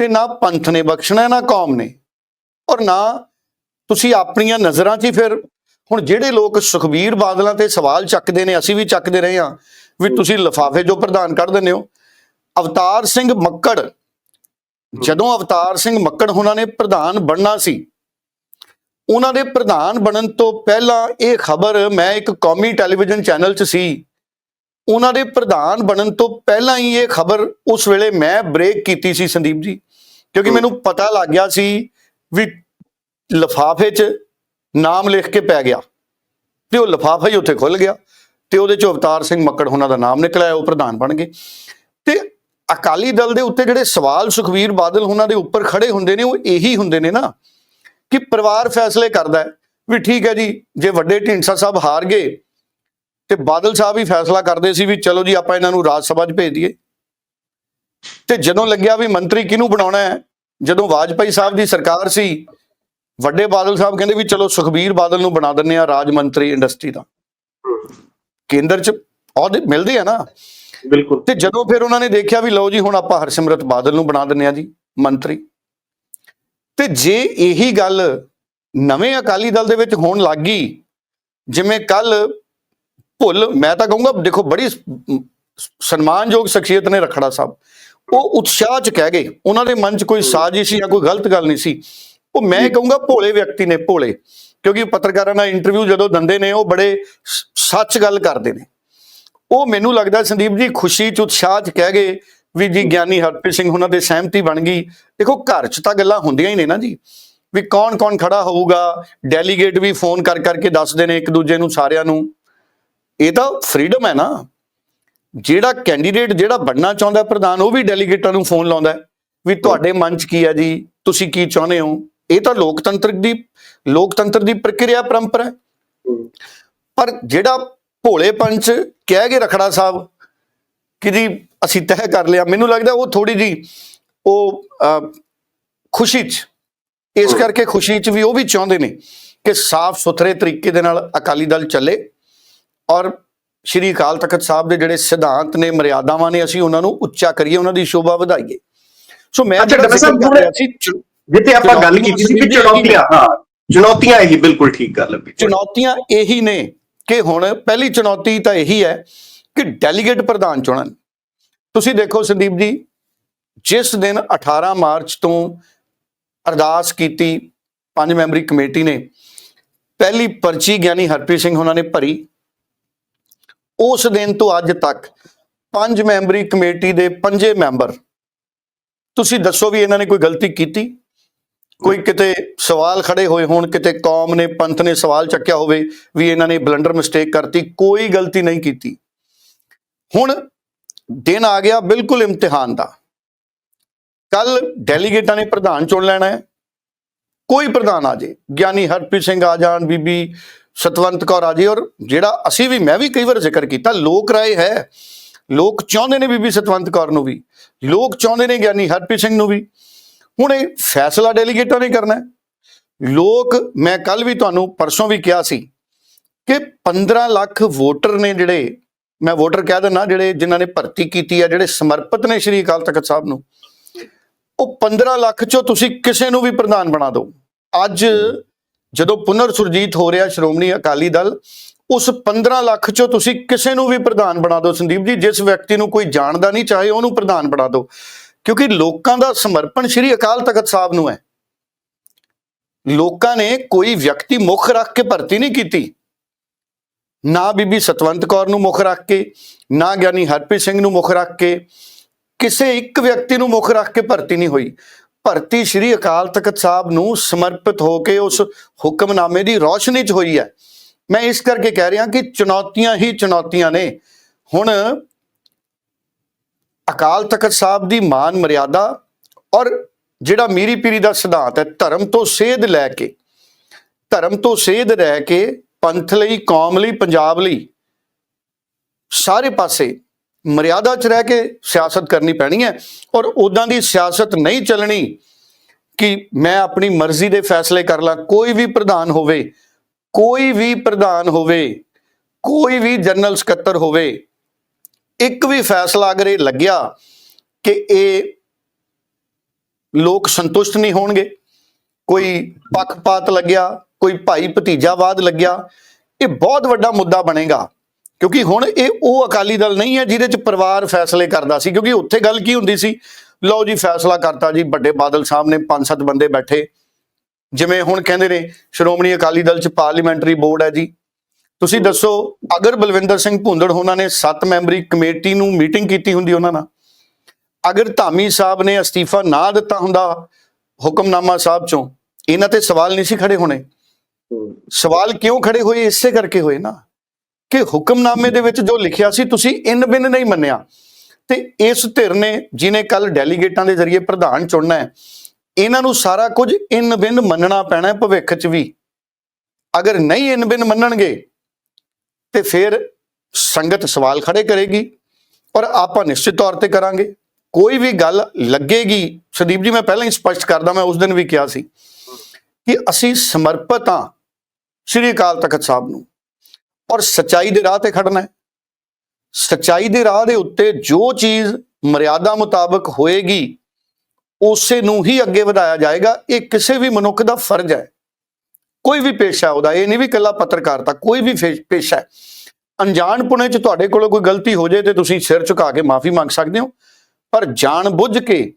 ਤੇ ਨਾ ਪੰਥ ਨੇ ਬਖਸ਼ਣਾ, ਨਾ ਕੌਮ ਨੇ। ਔਰ ਨਾ ਤੁਸੀਂ ਆਪਣੀਆਂ ਨਜ਼ਰਾਂ 'ਚ ਹੀ ਫਿਰ ਹੁਣ ਜਿਹੜੇ ਲੋਕ ਸੁਖਬੀਰ ਬਾਦਲਾਂ ਤੇ ਸਵਾਲ ਚੱਕਦੇ ਨੇ, ਅਸੀਂ ਵੀ ਚੱਕਦੇ ਰਹੇ ਹਾਂ ਵੀ ਤੁਸੀਂ ਲਿਫਾਫੇ ਜੋ ਪ੍ਰਧਾਨ ਕੱਢ ਦਿੰਦੇ ਹੋ। ਅਵਤਾਰ ਸਿੰਘ ਮੱਕੜ, ਜਦੋਂ ਅਵਤਾਰ ਸਿੰਘ ਮੱਕੜ ਉਹਨਾਂ ਨੇ ਪ੍ਰਧਾਨ ਬਣਨਾ ਸੀ, ਉਹਨਾਂ ਦੇ ਪ੍ਰਧਾਨ ਬਣਨ ਤੋਂ ਪਹਿਲਾਂ ਇਹ ਖਬਰ ਮੈਂ ਇੱਕ ਕੌਮੀ ਟੈਲੀਵਿਜ਼ਨ ਚੈਨਲ 'ਚ ਸੀ। ਉਹਨਾਂ ਦੇ ਪ੍ਰਧਾਨ ਬਣਨ ਤੋਂ ਪਹਿਲਾਂ ਹੀ ਇਹ ਖਬਰ ਉਸ ਵੇਲੇ ਮੈਂ ਬ੍ਰੇਕ ਕੀਤੀ ਸੀ ਸੰਦੀਪ ਜੀ ਕਿਉਂਕਿ ਮੈਨੂੰ ਪਤਾ ਲੱਗ ਗਿਆ ਸੀ ਵੀ ਲਫਾਫੇ 'ਚ ਨਾਮ ਲਿਖ ਕੇ ਪੈ ਗਿਆ ਤੇ ਉਹ ਲਫਾਫਾ ਹੀ ਉੱਥੇ ਖੁੱਲ ਗਿਆ ਤੇ ਉਹਦੇ 'ਚ ਅਵਤਾਰ ਸਿੰਘ ਮੱਕੜ ਉਹਨਾਂ ਦਾ ਨਾਮ ਨਿਕਲਿਆ ਉਹ ਪ੍ਰਧਾਨ ਬਣ ਗਏ। ਤੇ ਅਕਾਲੀ ਦਲ ਦੇ ਉੱਤੇ ਜਿਹੜੇ ਸਵਾਲ ਸੁਖਵੀਰ ਬਾਦਲ ਉਹਨਾਂ ਦੇ ਉੱਪਰ ਖੜੇ ਹੁੰਦੇ ਨੇ ਉਹ ਇਹੀ ਹੁੰਦੇ ਨੇ ਨਾ ਕਿ ਪਰਿਵਾਰ ਫੈਸਲੇ ਕਰਦਾ ਵੀ ਠੀਕ ਹੈ ਜੀ ਜੇ ਵੱਡੇ ਢੀਂਡਸਾ ਸਾਹਿਬ ਹਾਰ ਗਏ ਤੇ ਬਾਦਲ ਸਾਹਿਬ ਹੀ ਫੈਸਲਾ ਕਰਦੇ ਸੀ ਵੀ ਚਲੋ ਜੀ ਆਪਾਂ ਇਹਨਾਂ ਨੂੰ ਰਾਜ ਸਭਾ 'ਚ ਭੇਜ ਦਈਏ। ਤੇ ਜਦੋਂ ਲੱਗਿਆ ਵੀ ਮੰਤਰੀ ਕਿਹਨੂੰ ਬਣਾਉਣਾ ਹੈ ਜਦੋਂ ਵਾਜਪਾਈ ਸਾਹਿਬ ਦੀ ਸਰਕਾਰ ਸੀ ਵੱਡੇ ਬਾਦਲ ਸਾਹਿਬ ਕਹਿੰਦੇ ਵੀ ਚਲੋ ਸੁਖਬੀਰ ਬਾਦਲ ਨੂੰ ਬਣਾ ਦਿੰਨੇ ਆ ਰਾਜ ਮੰਤਰੀ ਇੰਡਸਟਰੀ ਦਾ। ਕੇਂਦਰ 'ਚ ਅਹੁਦੇ ਮਿਲਦੇ ਆ ਨਾ। ਬਿਲਕੁਲ। ਤੇ ਜਦੋਂ ਫਿਰ ਉਹਨਾਂ ਨੇ ਦੇਖਿਆ ਵੀ ਲਓ ਜੀ ਹੁਣ ਆਪਾਂ ਹਰਸਿਮਰਤ ਬਾਦਲ ਨੂੰ ਬਣਾ ਦਿੰਨੇ ਆ ਜੀ ਮੰਤਰੀ। ਤੇ ਜੇ ਇਹੀ ਗੱਲ ਨਵੇਂ ਅਕਾਲੀ ਦਲ ਦੇ ਵਿੱਚ ਹੋਣ ਲੱਗ ਗਈ ਜਿਵੇਂ ਕੱਲ ਭੁੱਲ ਮੈਂ ਤਾਂ ਕਹੂੰਗਾ ਦੇਖੋ ਬੜੀ ਸਨਮਾਨਯੋਗ ਸ਼ਖਸੀਅਤ ਨੇ ਰਖੜਾ ਸਾਹਿਬ। ਉਹ ਉਤਸ਼ਾਹ ਚ ਕਹਿ ਗਏ ਉਹਨਾਂ ਦੇ ਮਨ ਚ ਕੋਈ ਸਾਜ਼ਿਸ਼ ਜਾਂ ਕੋਈ ਗਲਤ ਗੱਲ ਨਹੀਂ ਸੀ। ਉਹ ਮੈਂ ਕਹੂੰਗਾ ਭੋਲੇ ਵਿਅਕਤੀ ਨੇ ਭੋਲੇ। ਕਿਉਂਕਿ ਪੱਤਰਕਾਰਾਂ ਨਾਲ ਇੰਟਰਵਿਊ ਜਦੋਂ ਦਿੰਦੇ ਨੇ ਉਹ ਬੜੇ ਸੱਚ ਗੱਲ ਕਰਦੇ ਨੇ। ਉਹ ਮੈਨੂੰ ਲੱਗਦਾ ਸੰਦੀਪ ਜੀ ਖੁਸ਼ੀ ਚ ਉਤਸ਼ਾਹ ਚ ਕਹਿ ਗਏ ਵੀ ਜੀ ਗਿਆਨੀ ਹਰਪ੍ਰੀਤ ਸਿੰਘ ਉਹਨਾਂ ਦੇ ਸਹਿਮਤੀ ਬਣ ਗਈ। ਦੇਖੋ ਘਰ ਚ ਤਾਂ ਗੱਲਾਂ ਹੁੰਦੀਆਂ ਹੀ ਨੇ ਨਾ ਜੀ। ਵੀ ਕੌਣ ਕੌਣ ਖੜਾ ਹੋਊਗਾ ਡੈਲੀਗੇਟ ਵੀ ਫੋਨ ਕਰ ਕਰਕੇ ਦੱਸਦੇ ਨੇ ਇੱਕ ਦੂਜੇ ਨੂੰ ਸਾਰਿਆਂ ਨੂੰ। ਇਹ ਤਾਂ ਫਰੀडम ਹੈ ਨਾ। ਜਿਹੜਾ ਕੈਂਡੀਡੇਟ ਜਿਹੜਾ ਬਣਨਾ ਚਾਹੁੰਦਾ ਪ੍ਰਧਾਨ, ਉਹ ਵੀ ਡੈਲੀਗੇਟਾਂ ਨੂੰ ਫੋਨ ਲਾਉਂਦਾ ਵੀ ਤੁਹਾਡੇ ਮਨ ਚ ਕੀ ਹੈ ਜੀ, ਤੁਸੀਂ ਕੀ ਚਾਹੁੰਦੇ ਹੋ? ਇਹ ਤਾਂ ਲੋਕਤੰਤਰ ਦੀ ਲੋਕਤੰਤਰ ਦੀ ਪ੍ਰਕਿਰਿਆ ਪਰੰਪਰਾ ਹੈ। ਪਰ ਜਿਹੜਾ ਭੋਲੇ ਪੰਚ ਕਹਿ ਗਏ ਰਖੜਾ ਸਾਹਿਬ ਕਿ ਜੀ ਅਸੀਂ ਤਹਿ ਕਰ ਲਿਆ, ਮੈਨੂੰ ਲੱਗਦਾ ਉਹ ਥੋੜੀ ਜੀ ਉਹ ਖੁਸ਼ੀ ਚ, ਇਸ ਕਰਕੇ ਖੁਸ਼ੀ ਚ ਵੀ ਉਹ ਵੀ ਚਾਹੁੰਦੇ ਨੇ ਕਿ ਸਾਫ਼ ਸੁਥਰੇ ਤਰੀਕੇ ਦੇ ਨਾਲ ਅਕਾਲੀ ਦਲ ਚੱਲੇ। ਔਰ ਸ਼੍ਰੀ ਅਕਾਲ ਤਖਤ ਸਾਹਿਬ ਦੇ ਜਿਹੜੇ ਸਿਧਾਂਤ ਨੇ ਮਰਿਆਦਾਵਾਂ ਨੇ ਅਸੀਂ ਉਹਨਾਂ ਨੂੰ ਉੱਚਾ ਕਰੀਏ ਉਹਨਾਂ ਦੀ ਸ਼ੋਭਾ ਵਧਾਈਏ। ਸੋ ਮੈਂ ਅੱਛਾ, ਡਾਕਟਰ ਸਾਹਿਬ, ਜਿੱਥੇ ਆਪਾਂ ਗੱਲ ਕੀਤੀ ਸੀ ਕਿ ਚੁਣੌਤੀਆਂ ਹਾਂ ਚੁਣੌਤੀਆਂ ਇਹੀ ਬਿਲਕੁਲ ਠੀਕ ਗੱਲ ਹੈ ਚੁਣੌਤੀਆਂ ਇਹੀ ਨੇ ਕਿ ਹੁਣ ਪਹਿਲੀ ਚੁਣੌਤੀ ਤਾਂ ਇਹੀ ਹੈ ਕਿ ਡੈਲੀਗੇਟ ਪ੍ਰਧਾਨ ਚੁਣਨ। ਤੁਸੀਂ ਦੇਖੋ ਸੰਦੀਪ ਜੀ ਜਿਸ ਦਿਨ 18 ਮਾਰਚ ਤੋਂ ਅਰਦਾਸ ਕੀਤੀ ਪੰਜ ਮੈਂਬਰੀ ਕਮੇਟੀ ਨੇ ਪਹਿਲੀ ਪਰਚੀ ਗਿਆਨੀ ਹਰਪ੍ਰੀਤ ਸਿੰਘ ਉਹਨਾਂ ਨੇ ਭਰੀ। ਉਸ ਦਿਨ ਤੋਂ ਅੱਜ ਤੱਕ ਪੰਜ ਮੈਂਬਰੀ ਕਮੇਟੀ ਦੇ ਪੰਜੇ ਮੈਂਬਰ, ਤੁਸੀਂ ਦੱਸੋ ਵੀ ਇਹਨਾਂ ਨੇ ਕੋਈ ਗਲਤੀ ਕੀਤੀ? ਕੋਈ ਕਿਤੇ ਸਵਾਲ ਖੜੇ ਹੋਏ ਹੋਣ, ਕਿਤੇ ਕੌਮ ਨੇ, ਪੰਥ ਨੇ ਸਵਾਲ ਚੱਕਿਆ ਹੋਵੇ ਵੀ ਇਹਨਾਂ ਨੇ ਬਲੰਡਰ ਮਿਸਟੇਕ ਕਰਤੀ, ਕੋਈ ਗਲਤੀ ਨਹੀਂ ਕੀਤੀ। ਹੁਣ ਦਿਨ ਆ ਗਿਆ ਬਿਲਕੁਲ ਇਮਤਿਹਾਨ ਦਾ। ਕੱਲ ਡੈਲੀਗੇਟਾਂ ਨੇ ਪ੍ਰਧਾਨ ਚੁਣ ਲੈਣਾ ਹੈ। ਕੋਈ ਪ੍ਰਧਾਨ ਆ ਜੇ, ਗਿਆਨੀ ਹਰਪ੍ਰੀਤ ਸਿੰਘ ਆ ਜਾਣ, ਬੀਬੀ ਸਤਵੰਤ ਕੌਰ ਆ ਜੇ, ਔਰ ਜਿਹੜਾ ਅਸੀਂ ਵੀ, ਮੈਂ ਵੀ ਕਈ ਵਾਰ ਜ਼ਿਕਰ ਕੀਤਾ, ਲੋਕ ਰਾਏ ਹੈ। ਲੋਕ ਚਾਹੁੰਦੇ ਨੇ ਬੀਬੀ ਸਤਵੰਤ ਕੌਰ ਨੂੰ ਵੀ। ਲੋਕ ਚਾਹੁੰਦੇ ਨੇ ਗਿਆਨੀ ਹਰਪ੍ਰੀਤ ਸਿੰਘ ਨੂੰ ਵੀ। ਹੁਣ ਇਹ ਫੈਸਲਾ ਡੈਲੀਗੇਟਾਂ ਨੇ ਕਰਨਾ ਹੈ। ਲੋਕ, ਮੈਂ ਕੱਲ ਵੀ ਤੁਹਾਨੂੰ ਪਰਸੋਂ ਵੀ ਕਿਹਾ ਸੀ ਕਿ 15 ਲੱਖ ਵੋਟਰ ਨੇ ਜਿਹੜੇ, ਮੈਂ ਵੋਟਰ ਕਹਿ ਦਿੰਦਾ, ਜਿਹੜੇ ਜਿਨ੍ਹਾਂ ਨੇ ਭਰਤੀ ਕੀਤੀ ਹੈ ਜਿਹੜੇ ਸਮਰਪਿਤ ਨੇ ਸ਼੍ਰੀ ਅਕਾਲ ਤਖਤ ਸਾਹਿਬ ਨੂੰ, ਉਹ 15 ਲੱਖ ਚੋਂ ਤੁਸੀਂ ਕਿਸੇ ਨੂੰ ਵੀ ਪ੍ਰਧਾਨ ਬਣਾ ਦਿਓ। ਅੱਜ ਜਦੋਂ ਪੁਨਰ ਸੁਰਜੀਤ ਹੋ ਰਿਹਾ ਸ਼੍ਰੋਮਣੀ ਅਕਾਲੀ ਦਲ, ਉਸ 15 ਲੱਖ ਚੋਂ ਤੁਸੀਂ ਕਿਸੇ ਨੂੰ ਵੀ ਪ੍ਰਧਾਨ ਬਣਾ ਦਿਓ। ਸੰਦੀਪ ਜੀ, ਜਿਸ ਵਿਅਕਤੀ ਨੂੰ ਕੋਈ ਜਾਣਦਾ ਨਹੀਂ, ਚਾਹੇ ਉਹਨੂੰ ਪ੍ਰਧਾਨ ਬਣਾ ਦਿਓ। ਕਿਉਂਕਿ ਲੋਕਾਂ ਦਾ ਸਮਰਪਣ ਸ੍ਰੀ ਅਕਾਲ ਤਖਤ ਸਾਹਿਬ ਨੂੰ ਹੈ। ਲੋਕਾਂ ਨੇ ਕੋਈ ਵਿਅਕਤੀ ਮੁੱਖ ਰੱਖ ਕੇ ਭਰਤੀ ਨਹੀਂ ਕੀਤੀ। ਨਾ ਬੀਬੀ ਸਤਵੰਤ ਕੌਰ ਨੂੰ ਮੁੱਖ ਰੱਖ ਕੇ, ਨਾ ਗਿਆਨੀ ਹਰਪ੍ਰੀਤ ਸਿੰਘ ਨੂੰ ਮੁੱਖ ਰੱਖ ਕੇ, ਕਿਸੇ ਇੱਕ ਵਿਅਕਤੀ ਨੂੰ ਮੁੱਖ ਰੱਖ ਕੇ ਭਰਤੀ ਨਹੀਂ ਹੋਈ। ਭਰਤੀ ਸ੍ਰੀ ਅਕਾਲ ਤਖਤ ਸਾਹਿਬ ਨੂੰ ਸਮਰਪਿਤ ਹੋ ਕੇ ਉਸ ਹੁਕਮਨਾਮੇ ਦੀ ਰੌਸ਼ਨੀ 'ਚ ਹੋਈ ਹੈ। ਮੈਂ ਇਸ ਕਰਕੇ ਕਹਿ ਰਿਹਾ ਕਿ ਚੁਣੌਤੀਆਂ ਹੀ ਚੁਣੌਤੀਆਂ ਨੇ। ਹੁਣ ਅਕਾਲ ਤਖਤ ਸਾਹਿਬ ਦੀ ਮਾਨ ਮਰਿਆਦਾ ਔਰ ਜਿਹੜਾ ਮੀਰੀ ਪੀਰੀ ਦਾ ਸਿਧਾਂਤ ਹੈ, ਧਰਮ ਤੋਂ ਸੇਧ ਲੈ ਕੇ, ਧਰਮ ਤੋਂ ਸੇਧ ਰਹਿ ਕੇ ਪੰਥ ਲਈ, ਕੌਮ ਲਈ, ਪੰਜਾਬ ਲਈ ਸਾਰੇ ਪਾਸੇ ਮਰਿਆਦਾ 'ਚ ਰਹਿ ਕੇ ਸਿਆਸਤ ਕਰਨੀ ਪੈਣੀ ਹੈ ਔਰ ਉਦਾਂ ਦੀ ਸਿਆਸਤ ਨਹੀਂ ਚੱਲਣੀ ਕਿ ਮੈਂ ਆਪਣੀ ਮਰਜ਼ੀ ਦੇ ਫੈਸਲੇ ਕਰ ਲਾਂ, ਕੋਈ ਵੀ ਪ੍ਰਧਾਨ ਹੋਵੇ, ਕੋਈ ਵੀ ਪ੍ਰਧਾਨ ਹੋਵੇ, ਕੋਈ ਵੀ ਜਨਰਲ ਸਕੱਤਰ ਹੋਵੇ, ਇੱਕ ਵੀ ਫੈਸਲਾ ਅਗਰ ਇਹ ਲੱਗਿਆ ਕਿ ਇਹ ਲੋਕ ਸੰਤੁਸ਼ਟ ਨਹੀਂ ਹੋਣਗੇ, ਕੋਈ ਪੱਖਪਾਤ ਲੱਗਿਆ, ਕੋਈ ਭਾਈ ਭਤੀਜਾਵਾਦ ਲੱਗਿਆ, ਇਹ ਬਹੁਤ ਵੱਡਾ ਮੁੱਦਾ ਬਣੇਗਾ। ਕਿਉਂਕਿ ਹੁਣ ਇਹ ਉਹ ਅਕਾਲੀ ਦਲ ਨਹੀਂ ਹੈ ਜਿਹਦੇ ਚ ਪਰਿਵਾਰ ਫੈਸਲੇ ਕਰਦਾ ਸੀ ਕਿਉਂਕਿ ਉੱਥੇ ਗੱਲ ਕੀ ਹੁੰਦੀ ਸੀ? ਲਓ ਜੀ ਫੈਸਲਾ ਕਰਤਾ ਜੀ ਵੱਡੇ ਬਾਦਲ ਸਾਹਿਬ ਨੇ ਪੰਜ ਸੱਤ ਬੰਦੇ ਬੈਠੇ। ਜਿਵੇਂ ਹੁਣ ਕਹਿੰਦੇ ਨੇ ਸ਼੍ਰੋਮਣੀ ਅਕਾਲੀ ਦਲ ਚ ਪਾਰਲੀਮੈਂਟਰੀ ਬੋਰਡ ਹੈ ਜੀ। ਤੁਸੀਂ ਦੱਸੋ ਅਗਰ ਬਲਵਿੰਦਰ ਸਿੰਘ ਭੁੰਦੜ ਉਹਨਾਂ ਨੇ 7 ਮੈਂਬਰੀ ਕਮੇਟੀ ਨੂੰ ਮੀਟਿੰਗ ਕੀਤੀ ਹੁੰਦੀ ਉਹਨਾਂ ਨਾਲ? ਅਗਰ ਧਾਮੀ ਸਾਹਿਬ ਨੇ ਅਸਤੀਫਾ ਨਾ ਦਿੱਤਾ ਹੁੰਦਾ ਹੁਕਮਨਾਮਾ ਸਾਹਿਬ ਚੋਂ ਇਹਨਾਂ ਤੇ ਸਵਾਲ ਨਹੀਂ ਸੀ ਖੜੇ ਹੋਣੇ। ਸਵਾਲ ਕਿਉਂ ਖੜੇ ਹੋਏ? ਇਸੇ ਕਰਕੇ ਹੋਏ ਨਾ। ਕਿ ਹੁਕਮਨਾਮੇ ਦੇ ਵਿੱਚ ਜੋ ਲਿਖਿਆ ਸੀ ਤੁਸੀਂ ਇਨ ਬਿਨ ਨਹੀਂ ਮੰਨਿਆ। ਤੇ ਇਸ ਧਿਰ ਨੇ ਜਿਨੇ ਕੱਲ ਡੈਲੀਗੇਟਾਂ ਦੇ ਜ਼ਰੀਏ ਪ੍ਰਧਾਨ ਚੁਣਨਾ ਹੈ, ਇਹਨਾਂ ਨੂੰ ਸਾਰਾ ਕੁਝ ਇਨ ਬਿਨ ਮੰਨਣਾ ਪੈਣਾ ਹੈ ਭਵਿੱਖ 'ਚ ਵੀ। ਅਗਰ ਨਹੀਂ ਇਨ ਬਿਨ ਮੰਨਣਗੇ, ਤੇ ਫਿਰ ਸੰਗਤ ਸਵਾਲ ਖੜੇ ਕਰੇਗੀ ਔਰ ਆਪਾਂ ਨਿਸ਼ਚਿਤ ਤੌਰ ਤੇ ਕਰਾਂਗੇ। ਕੋਈ ਵੀ ਗੱਲ ਲੱਗੇਗੀ, ਸੰਦੀਪ ਜੀ, ਮੈਂ ਪਹਿਲਾਂ ਹੀ ਸਪਸ਼ਟ ਕਰਦਾ, ਮੈਂ ਉਸ ਦਿਨ ਵੀ ਕਿਹਾ ਸੀ ਕਿ ਅਸੀਂ ਸਮਰਪਿਤ ਹਾਂ ਸ੍ਰੀ ਅਕਾਲ ਤਖਤ ਸਾਹਿਬ ਨੂੰ। ਔਰ ਸਚਾਈ ਦੇ ਰਾਹ ਤੇ ਖੜਨਾ ਹੈ। ਸਚਾਈ ਦੇ ਰਾਹ ਦੇ ਉੱਤੇ ਜੋ ਚੀਜ਼ ਮਰਿਆਦਾ ਮੁਤਾਬਕ ਹੋਏਗੀ ਉਸੇ ਨੂੰ ਹੀ ਅੱਗੇ ਵਧਾਇਆ ਜਾਏਗਾ। ਇਹ ਕਿਸੇ ਵੀ ਮਨੁੱਖ ਦਾ ਫਰਜ਼ ਹੈ। ਕੋਈ ਵੀ ਪੇਸ਼ਾ ਉਹਦਾ ਇਹ ਨਹੀਂ ਵੀ ਇਕੱਲਾ ਪੱਤਰਕਾਰਤਾ ਕੋਈ ਵੀ ਪੇਸ਼ਾ ਹੈ। ਅਣਜਾਣਪੁਣੇ ਚ ਤੁਹਾਡੇ ਕੋਲੋਂ ਕੋਈ ਗਲਤੀ ਹੋ ਜਾਏ ਤੇ ਤੁਸੀਂ ਸਿਰ ਝੁਕਾ ਕੇ ਮਾਫੀ ਮੰਗ ਸਕਦੇ ਹੋ। ਪਰ ਜਾਣ ਬੁੱਝ ਕੇ